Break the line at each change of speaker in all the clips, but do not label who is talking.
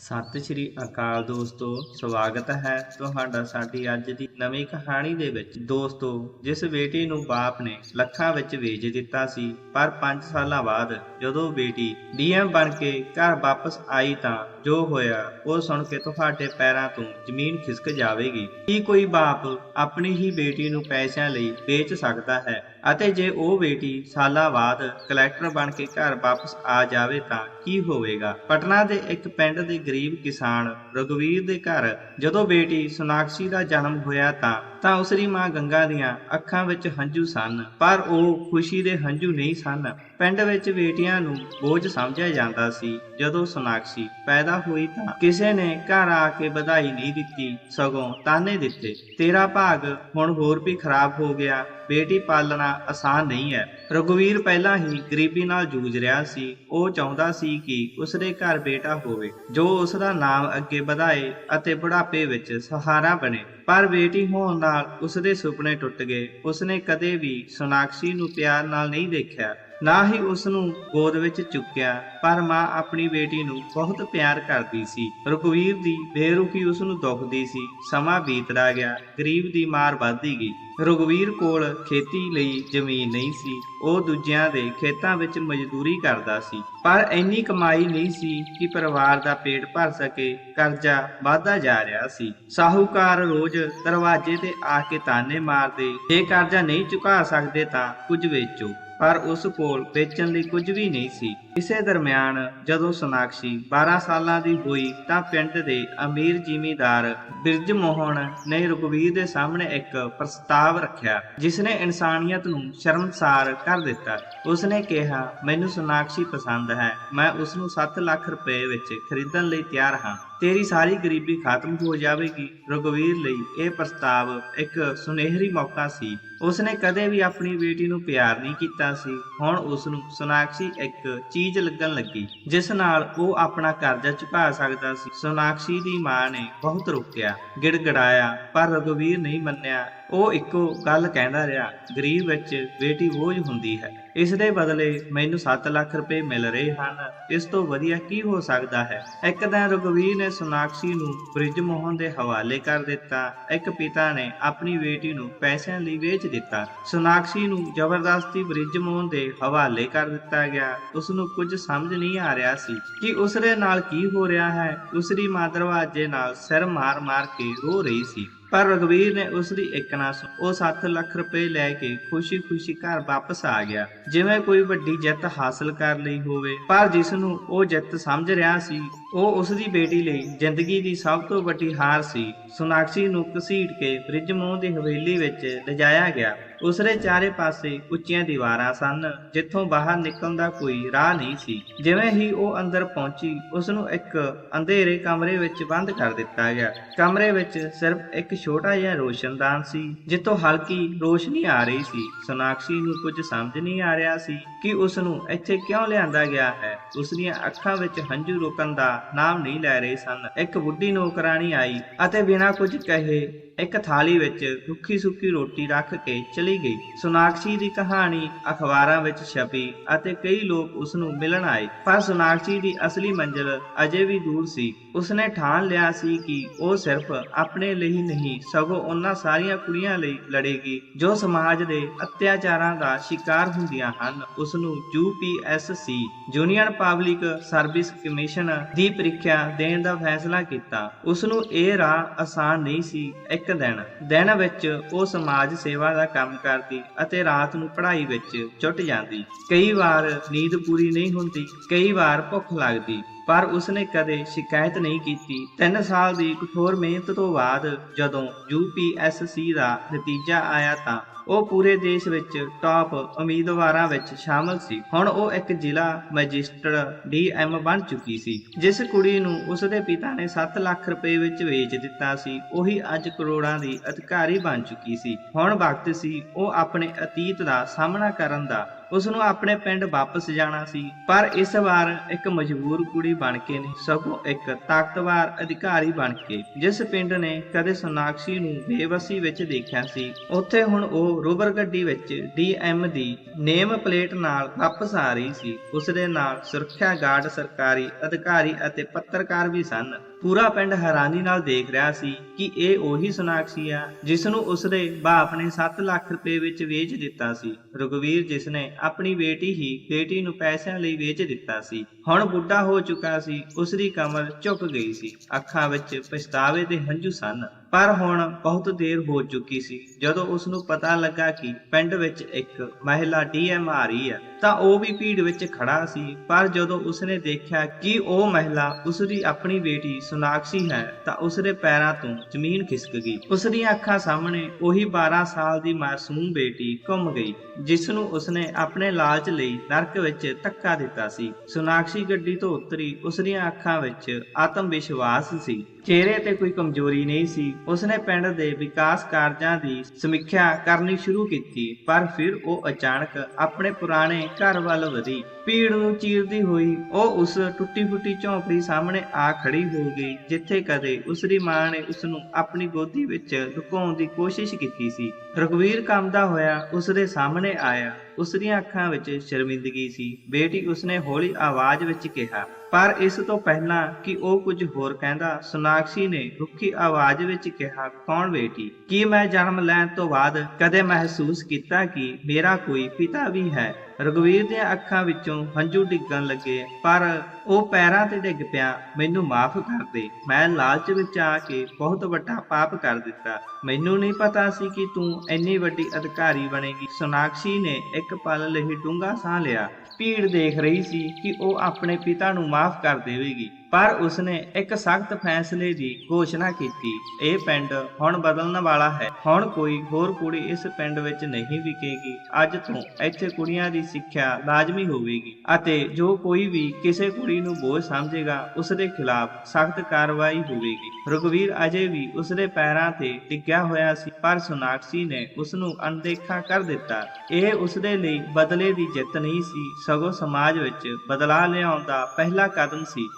ਸਤਿ ਸ਼੍ਰੀ ਅਕਾਲ ਦੋਸਤੋ, ਸਵਾਗਤ ਹੈ ਤੁਹਾਡਾ ਸਾਡੀ ਅੱਜ ਦੀ ਨਵੀਂ ਕਹਾਣੀ ਦੇ ਵਿੱਚ। ਦੋਸਤੋ, ਜਿਸ ਬੇਟੀ ਨੂੰ ਬਾਪ ਨੇ ਲੱਖਾਂ ਵਿੱਚ ਵੇਚ ਦਿੱਤਾ ਸੀ, ਪਰ 5 ਸਾਲਾਂ ਬਾਅਦ ਜਦੋਂ ਬੇਟੀ ਡੀਐਮ ਬਣ ਕੇ ਘਰ ਵਾਪਸ ਆਈ ਤਾਂ ਜੋ ਹੋਇਆ, ਉਹ ਸੁਣ ਕੇ ਤੁਹਾਡੇ ਪੈਰਾਂ ਤੋਂ ਜ਼ਮੀਨ ਖਿਸਕ ਜਾਵੇਗੀ। ਕੀ ਕੋਈ ਬਾਪ ਆਪਣੀ ਹੀ ਬੇਟੀ ਨੂੰ ਪੈਸਿਆਂ ਲਈ ਵੇਚ ਸਕਦਾ ਹੈ? ਅਤੇ ਜੇ ਉਹ ਬੇਟੀ ਸਾਲਾਂ ਬਾਅਦ ਕਲੈਕਟਰ ਬਣ ਕੇ ਘਰ ਵਾਪਸ ਆ ਜਾਵੇ ਤਾਂ ਕੀ ਹੋਵੇਗਾ? ਪਟਨਾ ਦੇ ਇੱਕ ਪਿੰਡ ਦੇ ਗਰੀਬ ਕਿਸਾਨ ਰਘੁਵੀਰ ਦੇ ਘਰ ਜਦੋਂ ਬੇਟੀ ਸੋਨਾਕਸ਼ੀ ਦਾ ਜਨਮ ਹੋਇਆ ਤਾਂ ਤਾਂ ਉਸਰੀ ਮਾਂ ਗੰਗਾ ਦੀਆਂ ਅੱਖਾਂ ਵਿੱਚ ਹੰਝੂ ਸਨ, ਪਰ ਉਹ ਖੁਸ਼ੀ ਦੇ ਹੰਝੂ ਨਹੀਂ ਸਨ। ਪਿੰਡ ਵਿੱਚ ਬੇਟੀਆਂ ਨੂੰ ਬੋਝ ਸਮਝਿਆ ਜਾਂਦਾ ਸੀ। ਜਦੋਂ ਸੋਨਾਕਸ਼ੀ ਪੈਦਾ ਹੋਈ ਤਾਂ ਕਿਸੇ ਨੇ ਘਰ ਆ ਕੇ ਵਧਾਈ ਨਹੀਂ ਦਿੱਤੀ, ਸਗੋਂ ਤਾਨੇ ਦਿੱਤੇ। ਤੇਰਾ ਭਾਗ ਹੁਣ ਹੋਰ ਵੀ ਖਰਾਬ ਹੋ ਗਿਆ, ਬੇਟੀ ਪਾਲਣਾ ਆਸਾਨ ਨਹੀਂ ਹੈ। ਰਘੁਵੀਰ ਪਹਿਲਾਂ ਹੀ ਗਰੀਬੀ ਨਾਲ ਜੂਝ ਰਿਹਾ ਸੀ। ਉਹ ਚਾਹੁੰਦਾ ਸੀ ਕਿ ਉਸਦੇ ਘਰ ਬੇਟਾ ਹੋਵੇ, ਜੋ ਉਸਦਾ ਨਾਮ ਅੱਗੇ ਵਧਾਏ ਅਤੇ ਬੁਢਾਪੇ ਵਿੱਚ ਸਹਾਰਾ ਬਣੇ। ਪਰ ਬੇਟੀ ਹੋਣ ਨਾਲ ਉਸਦੇ ਸੁਪਨੇ ਟੁੱਟ ਗਏ। ਉਸਨੇ ਕਦੇ ਵੀ ਸੋਨਾਕਸ਼ੀ ਨੂੰ ਪਿਆਰ ਨਾਲ ਨਹੀਂ ਦੇਖਿਆ। ਨਾ ਹੀ ਉਸ ਨੂੰ ਗੋਦ ਵਿੱਚ ਚੁੱਕਿਆ, ਪਰ ਮਾਂ ਆਪਣੀ ਬੇਟੀ ਨੂੰ ਬਹੁਤ ਪਿਆਰ ਕਰਦੀ ਸੀ। ਰਘੁਵੀਰ ਦੀ ਬੇਰੁਖੀ ਉਸ ਨੂੰ ਦੁਖਦੀ ਸੀ। ਸਮਾਂ ਬੀਤਦਾ ਗਿਆ, ਗਰੀਬ ਦੀ ਮਾਰ ਵੱਧਦੀ ਗਈ। ਰਘੁਵੀਰ ਕੋਲ ਖੇਤੀ ਲਈ ਜ਼ਮੀਨ ਨਹੀਂ ਸੀ, ਉਹ ਦੂਜਿਆਂ ਦੇ ਖੇਤਾਂ ਵਿੱਚ ਮਜ਼ਦੂਰੀ ਕਰਦਾ ਸੀ। ਪਰ ਇੰਨੀ ਕਮਾਈ ਨਹੀਂ ਸੀ ਕਿ ਪਰਿਵਾਰ ਦਾ ਪੇਟ ਭਰ ਸਕੇ, ਕਰਜ਼ਾ ਵਧਦਾ ਜਾ ਰਿਹਾ ਸੀ। ਸਾਹੂਕਾਰ ਰੋਜ਼ ਦਰਵਾਜ਼ੇ ਤੇ ਆ ਕੇ ਤਾਨੇ ਮਾਰਦੇ, ਜੇ ਕਰਜ਼ਾ ਨਹੀਂ ਚੁਕਾ ਸਕਦੇ ਤਾਂ ਕੁਝ ਵੇਚੋ। ਪਰ ਉਸ ਕੋਲ ਵੇਚਣ ਲਈ ਕੁਝ ਵੀ ਨਹੀਂ ਸੀ। ਇਸੇ ਦਰਮਿਆਨ ਜਦੋਂ ਸੋਨਾਕਸ਼ੀ 12 ਸਾਲਾਂ ਦੀ ਹੋਈ ਤਾਂ ਪਿੰਡ ਦੇ ਅਮੀਰ ਜ਼ਿਮੀਂਦਾਰ ਬਿਰਜ ਮੋਹਨ ਨੇ ਰਘੁਵੀਰ ਦੇ ਸਾਹਮਣੇ ਇੱਕ ਪ੍ਰਸਤਾਵ ਰੱਖਿਆ, ਜਿਸ ਨੇ ਇਨਸਾਨੀਅਤ ਨੂੰ ਸ਼ਰਮਸਾਰ ਕਰ ਦਿੱਤਾ। ਉਸਨੇ ਕਿਹਾ, ਮੈਨੂੰ ਸੋਨਾਕਸ਼ੀ ਪਸੰਦ ਹੈ। ਮੈਂ ਉਸ ਨੂੰ 7 ਲੱਖ ਰੁਪਏ ਵਿੱਚ ਖਰੀਦਣ ਲਈ ਤਿਆਰ ਹਾਂ। ਤੇਰੀ ਸਾਰੀ ਗਰੀਬੀ ਖਤਮ ਹੋ ਜਾਵੇਗੀ। ਰਘੁਵੀਰ ਲਈ ਇਹ ਪ੍ਰਸਤਾਵ ਇੱਕ ਸੁਨਹਿਰੀ ਮੌਕਾ ਸੀ। ਉਸਨੇ ਕਦੇ ਵੀ ਆਪਣੀ ਬੇਟੀ ਨੂੰ ਪਿਆਰ ਨਹੀਂ ਕੀਤਾ ਸੀ। ਹੁਣ ਉਸ ਨੂੰ ਸੋਨਾਕਸ਼ੀ ਇੱਕ ਚੀਜ਼ ਲੱਗਣ ਲੱਗੀ, ਜਿਸ ਨਾਲ ਉਹ ਆਪਣਾ ਕਰਜ਼ਾ ਚੁਕਾ ਸਕਦਾ ਸੀ। ਸੋਨਾਕਸ਼ੀ ਦੀ ਮਾਂ ਨੇ ਬਹੁਤ ਰੋਕਿਆ, ਗਿੜਗੜਾਇਆ, ਪਰ ਰਘੁਵੀਰ ਨਹੀਂ ਮੰਨਿਆ ਉਹ ਇੱਕੋ ਗੱਲ ਕਹਿੰਦਾ ਰਿਹਾ, ਗਰੀਬ ਵਿੱਚ ਬੇਟੀ ਬੋਝ ਹੁੰਦੀ ਹੈ। ਇਸ ਦੇ ਬਦਲੇ ਮੈਨੂੰ 7 ਲੱਖ ਰੁਪਏ ਮਿਲ ਰਹੇ ਹਨ। ਇਸ ਤੋਂ ਵਧੀਆ ਕੀ ਹੋ ਸਕਦਾ ਹੈ? ਇੱਕ ਦਿਨ ਰਘੁਵੀਰ ਨੇ ਸੋਨਾਕਸ਼ੀ ਨੂੰ ਬ੍ਰਿਜ ਮੋਹਨ ਦੇ ਹਵਾਲੇ ਕਰ ਦਿੱਤਾ। ਇੱਕ ਪਿਤਾ ਨੇ ਆਪਣੀ ਬੇਟੀ ਨੂੰ ਪੈਸਿਆਂ ਲਈ ਵੇਚ ਦਿੱਤਾ। ਸੋਨਾਕਸ਼ੀ ਨੂੰ ਜ਼ਬਰਦਸਤੀ ਬ੍ਰਿਜ ਮੋਹਨ ਦੇ ਹਵਾਲੇ ਕਰ ਦਿੱਤਾ ਗਿਆ। ਉਸ ਨੂੰ ਕੁਝ ਸਮਝ ਨਹੀਂ ਆ ਰਿਹਾ ਸੀ ਕਿ ਉਸ ਦੇ ਨਾਲ ਕੀ ਹੋ ਰਿਹਾ ਹੈ। ਉਸ ਦੀ ਮਾਂ ਦਰਵਾਜ਼ੇ ਨਾਲ ਸਿਰ ਮਾਰ-ਮਾਰ ਕੇ ਰੋ ਰਹੀ ਸੀ। ਪਰ ਰਘਵੀਰ ਨੇ ਉਸ ਦੀ ਇੱਕ ਨਾ ਸੁਣੀ, ਉਹ 7 ਲੱਖ ਰੁਪਏ ਲੈ ਕੇ ਖੁਸ਼ੀ-ਖੁਸ਼ੀ ਘਰ ਵਾਪਸ ਆ ਗਿਆ। ਜਿਵੇਂ ਕੋਈ ਵੱਡੀ ਜਿੱਤ ਹਾਸਲ ਕਰ ਲਈ ਹੋਵੇ, ਪਰ ਜਿਸ ਨੂੰ ਉਹ ਜਿੱਤ ਸਮਝ ਰਿਹਾ ਸੀ, ਉਹ ਉਸ ਦੀ ਬੇਟੀ ਲਈ ਜ਼ਿੰਦਗੀ ਦੀ ਸਭ ਤੋਂ ਵੱਡੀ ਹਾਰ ਸੀ। ਸੋਨਾਕਸ਼ੀ ਨੂੰ ਘਸੀਟ ਕੇ ਬ੍ਰਿਜਮੋਹ ਦੀ ਹਵੇਲੀ ਵਿੱਚ ਲਿਜਾਇਆ ਗਿਆ। ਉਸਰੇ ਚਾਰੇ ਪਾਸੇ ਉੱਚੀਆਂ ਦੀਵਾਰਾਂ ਸਨ, ਜਿੱਥੋਂ ਬਾਹਰ ਨਿਕਲਣ ਦਾ ਕੋਈ ਰਾਹ ਨਹੀਂ ਸੀ। ਜਿਵੇਂ ਹੀ ਉਹ ਅੰਦਰ ਪਹੁੰਚੀ ਉਸ ਨੂੰ ਇੱਕ ਅੰਧੇਰੇ ਕਮਰੇ ਵਿੱਚ ਬੰਦ ਕਰ ਦਿੱਤਾ ਗਿਆ। ਕਮਰੇ ਵਿੱਚ ਸਿਰਫ ਇੱਕ ਛੋਟਾ ਜਿਹਾ ਰੋਸ਼ਨਦਾਨ ਸੀ, ਜਿੱਥੋਂ ਹਲਕੀ ਰੋਸ਼ਨੀ ਆ ਰਹੀ ਸੀ। ਸੋਨਾਕਸ਼ੀ ਨੂੰ ਕੁਝ ਸਮਝ ਨਹੀਂ ਆ ਰਿਹਾ ਸੀ ਕਿ ਉਸ ਨੂੰ ਇੱਥੇ ਕਿਉਂ ਲਿਆਂਦਾ ਗਿਆ ਹੈ। ਉਸ ਦੀਆਂ ਅੱਖਾਂ ਵਿੱਚ ਹੰਝੂ ਰੁਕਣ ਦਾ ਨਾਮ ਨਹੀਂ ਲੈ ਰਹੇ ਸਨ। ਇੱਕ ਬੁੱਢੀ ਨੌਕਰਾਨੀ ਆਈ ਅਤੇ ਬਿਨਾਂ ਕੁਝ ਕਹੇ ਇੱਕ ਥਾਲੀ ਵਿੱਚ ਰੁੱਖੀ ਸੁੱਕੀ ਰੋਟੀ ਰੱਖ ਕੇ ਚਲੀ ਗਈ। ਸੋਨਾਕਸ਼ੀ ਦੀ ਕਹਾਣੀ ਅਖਬਾਰਾਂ ਵਿੱਚ ਛਪੀ ਅਤੇ ਕਈ ਲੋਕ ਉਸ ਨੂੰ ਮਿਲਣ ਆਏ। ਪਰ ਸੋਨਾਕਸ਼ੀ ਦੀ ਅਸਲੀ ਮੰਜ਼ਿਲ ਅਜੇ ਵੀ ਦੂਰ ਸੀ। ਉਸਨੇ ਠਾਣ ਲਿਆ ਸੀ ਕਿ ਉਹ ਸਿਰਫ ਆਪਣੇ ਲਈ ਨਹੀਂ, ਸਗੋਂ ਉਹਨਾਂ ਸਾਰੀਆਂ ਕੁੜੀਆਂ ਲਈ ਲੜੇਗੀ। ਜੋ ਸਮਾਜ ਦੇ ਅਤਿਆਚਾਰਾਂ ਦਾ ਸ਼ਿਕਾਰ ਹੁੰਦੀਆਂ ਹਨ ਉਸ ਨੂੰ UPSC Union Public Service Commission ਦੀ ਪ੍ਰੀਖਿਆ ਦੇਣ ਦਾ ਫੈਸਲਾ ਕੀਤਾ। ਉਸ ਨੂੰ ਇਹ ਰਾਹ ਆਸਾਨ ਨਹੀਂ ਸੀ ਇੱਕ ਦਿਨ। ਦਿਨ ਵਿੱਚ ਉਹ ਸਮਾਜ ਸੇਵਾ ਦਾ ਕੰਮ ਕਰਦੀ ਅਤੇ ਰਾਤ ਨੂੰ ਪੜ੍ਹਾਈ ਵਿੱਚ ਜੁਟ ਜਾਂਦੀ। ਕਈ ਵਾਰ ਨੀਂਦ ਪੂਰੀ ਨਹੀਂ ਹੁੰਦੀ, ਕਈ ਵਾਰ ਭੁੱਖ ਲੱਗਦੀ। ਪਰ ਉਸਨੇ ਕਦੇ ਸ਼ਿਕਾਇਤ ਨਹੀਂ ਕੀਤੀ। 3 ਸਾਲ ਦੀ ਕਠੋਰ ਮਿਹਨਤ ਤੋਂ ਬਾਅਦ ਜਦੋਂ UPSC ਦਾ ਨਤੀਜਾ ਆਇਆ ਤਾਂ ਉਹ ਪੂਰੇ ਦੇਸ਼ ਵਿੱਚ ਟਾਪ ਉਮੀਦਵਾਰਾਂ ਵਿੱਚ ਸ਼ਾਮਲ ਸੀ। ਹੁਣ ਉਹ ਇੱਕ ਜ਼ਿਲ੍ਹਾ ਮੈਜਿਸਟਰ ਡੀਐਮ ਬਣ ਚੁੱਕੀ ਸੀ, ਜਿਸ ਕੁੜੀ ਨੂੰ ਉਸਦੇ ਪਿਤਾ ਨੇ 7 ਲੱਖ ਰੁਪਏ ਵਿੱਚ ਵੇਚ ਦਿੱਤਾ ਸੀ। ਉਹੀ ਅੱਜ ਕਰੋੜਾਂ ਦੀ ਅਧਿਕਾਰੀ ਬਣ ਚੁੱਕੀ ਸੀ। ਹੁਣ ਵਕਤ ਸੀ ਉਹ ਆਪਣੇ ਅਤੀਤ ਦਾ ਸਾਹਮਣਾ ਕਰਨ ਦਾ ਉਸ ਨੂੰ ਆਪਣੇ ਪਿੰਡ ਵਾਪਸ ਜਾਣਾ ਸੀ। ਪਰ ਇਸ ਵਾਰ ਇੱਕ ਮਜਬੂਰ ਕੁੜੀ ਬਣ ਕੇ ਨਹੀਂ, ਸਗੋਂ ਇੱਕ ਤਾਕਤਵਰ ਅਧਿਕਾਰੀ ਬਣ ਕੇ। ਜਿਸ ਪਿੰਡ ਨੇ ਕਦੇ ਸੋਨਾਕਸ਼ੀ ਨੂੰ ਬੇਵਸੀ ਵਿੱਚ ਦੇਖਿਆ ਸੀ, ਉੱਥੇ ਹੁਣ ਉਹ ਰੋਬਰ ਗੱਡੀ ਵਿੱਚ ਡੀਐਮ ਦੀ ਨੇਮ ਪਲੇਟ ਨਾਲ ਵਾਪਸ ਆ ਰਹੀ ਸੀ। ਉਸ ਦੇ ਨਾਲ ਸੁਰੱਖਿਆ ਗਾਰਡ, ਸਰਕਾਰੀ ਅਧਿਕਾਰੀ ਅਤੇ ਪੱਤਰਕਾਰ ਵੀ ਸਨ। ਪੂਰਾ ਪਿੰਡ ਹੈਰਾਨੀ ਨਾਲ ਦੇਖ ਰਿਹਾ ਸੀ ਕਿ ਇਹ ਉਹੀ ਸੁਨਾਕਸੀ ਆ ਜਿਸ ਨੂੰ ਉਸਦੇ ਬਾਪ ਨੇ 7 ਲੱਖ ਰੁਪਏ ਵਿੱਚ ਵੇਚ ਦਿੱਤਾ ਸੀ। ਰਘੁਵੀਰ ਜਿਸ ਨੇ ਆਪਣੀ ਬੇਟੀ ਹੀ ਬੇਟੀ ਨੂੰ ਪੈਸਿਆਂ ਲਈ ਵੇਚ ਦਿੱਤਾ ਸੀ। ਹੁਣ ਬੁੱਢਾ ਹੋ ਚੁੱਕਾ ਸੀ, ਉਸਦੀ ਕਮਰ ਝੁਕ ਗਈ ਸੀ। ਅੱਖਾਂ ਵਿੱਚ ਪਛਤਾਵੇ ਦੇ ਹੰਝੂ ਸਨ। ਪਰ ਹੁਣ ਬਹੁਤ ਦੇਰ ਹੋ ਚੁੱਕੀ ਸੀ। ਜਦੋਂ ਉਸ ਨੂੰ ਪਤਾ ਲੱਗਾ ਕਿ ਪਿੰਡ ਵਿੱਚ ਇੱਕ ਮਹਿਲਾ ਡੀਐਮ ਆ ਰਹੀ ਹੈ, ਤਾਂ ਉਹ ਵੀ ਭੀੜ ਵਿੱਚ ਖੜਾ ਸੀ। ਪਰ ਜਦੋਂ ਉਸਨੇ ਦੇਖਿਆ ਕਿ ਉਹ ਮਹਿਲਾ ਉਸਦੀ ਆਪਣੀ ਬੇਟੀ ਸੁਨਾਕਸੀ ਹੈ, ਤਾਂ ਉਸਦੇ ਪੈਰਾਂ ਤੋਂ ਜ਼ਮੀਨ ਖਿਸਕ ਗਈ। ਉਸਦੀਆਂ ਅੱਖਾਂ ਸਾਹਮਣੇ ਉਹੀ 12 ਸਾਲ ਦੀ ਮਾਸੂਮ ਬੇਟੀ ਘੁੰਮ ਗਈ। ਜਿਸ ਨੂੰ ਉਸਨੇ ਆਪਣੇ ਲਾਲਚ ਲਈ ਨਰਕ ਵਿੱਚ ਧੱਕਾ ਦਿੱਤਾ ਸੀ। ਸੁਨਾਕਸ਼ੀ ਗੱਡੀ ਤੋਂ ਉਤਰੀ ਉਸ ਦੀਆਂ ਅੱਖਾਂ ਵਿੱਚ ਆਤਮ ਵਿਸ਼ਵਾਸ ਸੀ। ਚਿਹਰੇ ਤੇ ਕੋਈ ਕਮਜ਼ੋਰੀ ਨਹੀਂ ਸੀ। ਉਸਨੇ ਪਿੰਡ ਦੇ ਵਿਕਾਸ ਕਾਰਜਾਂ ਦੀ ਸਮੀਖਿਆ ਕਰਨੀ ਸ਼ੁਰੂ ਕੀਤੀ, ਪਰ ਫਿਰ ਉਹ ਅਚਾਨਕ ਆਪਣੇ ਪੁਰਾਣੇ ਘਰ ਵੱਲ ਵਧੀ। ਭੀੜ ਨੂੰ ਚੀਰਦੀ ਹੋਈ, ਉਹ ਉਸ ਟੁੱਟੀ ਫੁੱਟੀ ਝੌਂਪੜੀ ਸਾਹਮਣੇ ਆ ਖੜੀ ਹੋ ਗਈ, ਜਿੱਥੇ ਕਦੇ ਉਸਦੀ ਮਾਂ ਨੇ ਉਸ ਨੂੰ ਆਪਣੀ ਗੋਦੀ ਵਿੱਚ ਲੁਕਾਉਣ ਦੀ ਕੋਸ਼ਿਸ਼ ਕੀਤੀ ਸੀ। ਰਘਵੀਰ ਕੰਮਦਾ ਹੋਇਆ ਉਸਦੇ ਸਾਹਮਣੇ ਆਇਆ। ਉਸ ਦੀਆਂ ਅੱਖਾਂ ਵਿੱਚ ਸ਼ਰਮਿੰਦਗੀ ਸੀ। ਬੇਟੀ ਉਸਨੇ ਹੌਲੀ ਆਵਾਜ਼ ਵਿੱਚ ਕਿਹਾ, ਪਰ ਇਸ ਤੋਂ ਪਹਿਲਾਂ ਕਿ ਉਹ ਕੁਝ ਹੋਰ ਕਹਿੰਦਾ, ਸੋਨਾਕਸ਼ੀ ਨੇ ਰੁੱਖੀ ਆਵਾਜ਼ ਵਿੱਚ ਕਿਹਾ, ਕੌਣ ਬੇਟੀ? ਕੀ ਮੈਂ ਜਨਮ ਲੈਣ ਤੋਂ ਬਾਅਦ ਕਦੇ ਮਹਿਸੂਸ ਕੀਤਾ ਕਿ ਮੇਰਾ ਕੋਈ ਪਿਤਾ ਵੀ ਹੈ? ਰਘਵੀਰ ਦੀਆਂ ਅੱਖਾਂ ਵਿੱਚੋਂ ਹੰਝੂ ਡਿੱਗਣ ਲੱਗੇ, ਪਰ ਉਹ ਪੈਰਾਂ ਤੇ ਡਿੱਗ ਪਿਆ, ਮੈਨੂੰ ਮਾਫ ਕਰ ਦੇ। ਮੈਂ ਲਾਲਚ ਵਿੱਚ ਆ ਕੇ ਬਹੁਤ ਵੱਡਾ ਪਾਪ ਕਰ ਦਿੱਤਾ। ਮੈਨੂੰ ਨਹੀਂ ਪਤਾ ਸੀ ਕਿ ਤੂੰ ਇੰਨੀ ਵੱਡੀ ਅਧਿਕਾਰੀ ਬਣੇਗੀ। ਸੋਨਾਕਸ਼ੀ ਨੇ ਇੱਕ ਪਲ ਲਈ ਡੂੰਘਾ ਸਾਹ ਲਿਆ। ਭੀੜ ਦੇਖ ਰਹੀ ਸੀ ਕਿ ਉਹ ਆਪਣੇ ਪਿਤਾ ਨੂੰ ਮਾਫ ਕਰ ਦੇਵੇਗੀ। ਪਰ ਉਸਨੇ ਇੱਕ ਸਖਤ ਫੈਸਲੇ ਦੀ ਘੋਸ਼ਣਾ ਕੀਤੀ। ਇਹ ਪਿੰਡ ਹੁਣ ਬਦਲਣ ਵਾਲਾ ਹੈ। ਹੁਣ ਕੋਈ ਹੋਰ ਕੁੜੀ ਇਸ ਪਿੰਡ ਵਿੱਚ ਨਹੀਂ ਵਿਕੇਗੀ। ਅੱਜ ਤੋਂ ਇੱਥੇ ਕੁੜੀਆਂ ਦੀ ਸਿੱਖਿਆ ਲਾਜ਼ਮੀ ਹੋਵੇਗੀ ਅਤੇ ਜੋ ਕੋਈ ਵੀ ਕਿਸੇ ਕੁੜੀ ਨੂੰ ਬੋਝ ਸਮਝੇਗਾ ਉਸ ਦੇ ਖਿਲਾਫ ਸਖਤ ਕਾਰਵਾਈ ਹੋਵੇਗੀ। ਰਘਵੀਰ ਅਜੇ ਵੀ ਉਸ ਦੇ ਪੈਰਾਂ ਤੇ ਟਿਕਿਆ ਹੋਇਆ ਸੀ, ਪਰ ਸੁਨਾਕਸ਼ੀ ਨੇ ਉਸ ਨੂੰ ਅਣਦੇਖਾ ਕਰ ਦਿੱਤਾ। ਇਹ ਉਸ ਦੇ ਲਈ ਬਦਲੇ ਦੀ ਜਿੱਤ ਨਹੀਂ ਸੀ, ਸਗੋਂ ਸਮਾਜ ਵਿੱਚ ਬਦਲਾਅ ਲਿਆਉਣ ਦਾ ਪਹਿਲਾ ਕਦਮ ਸੀ।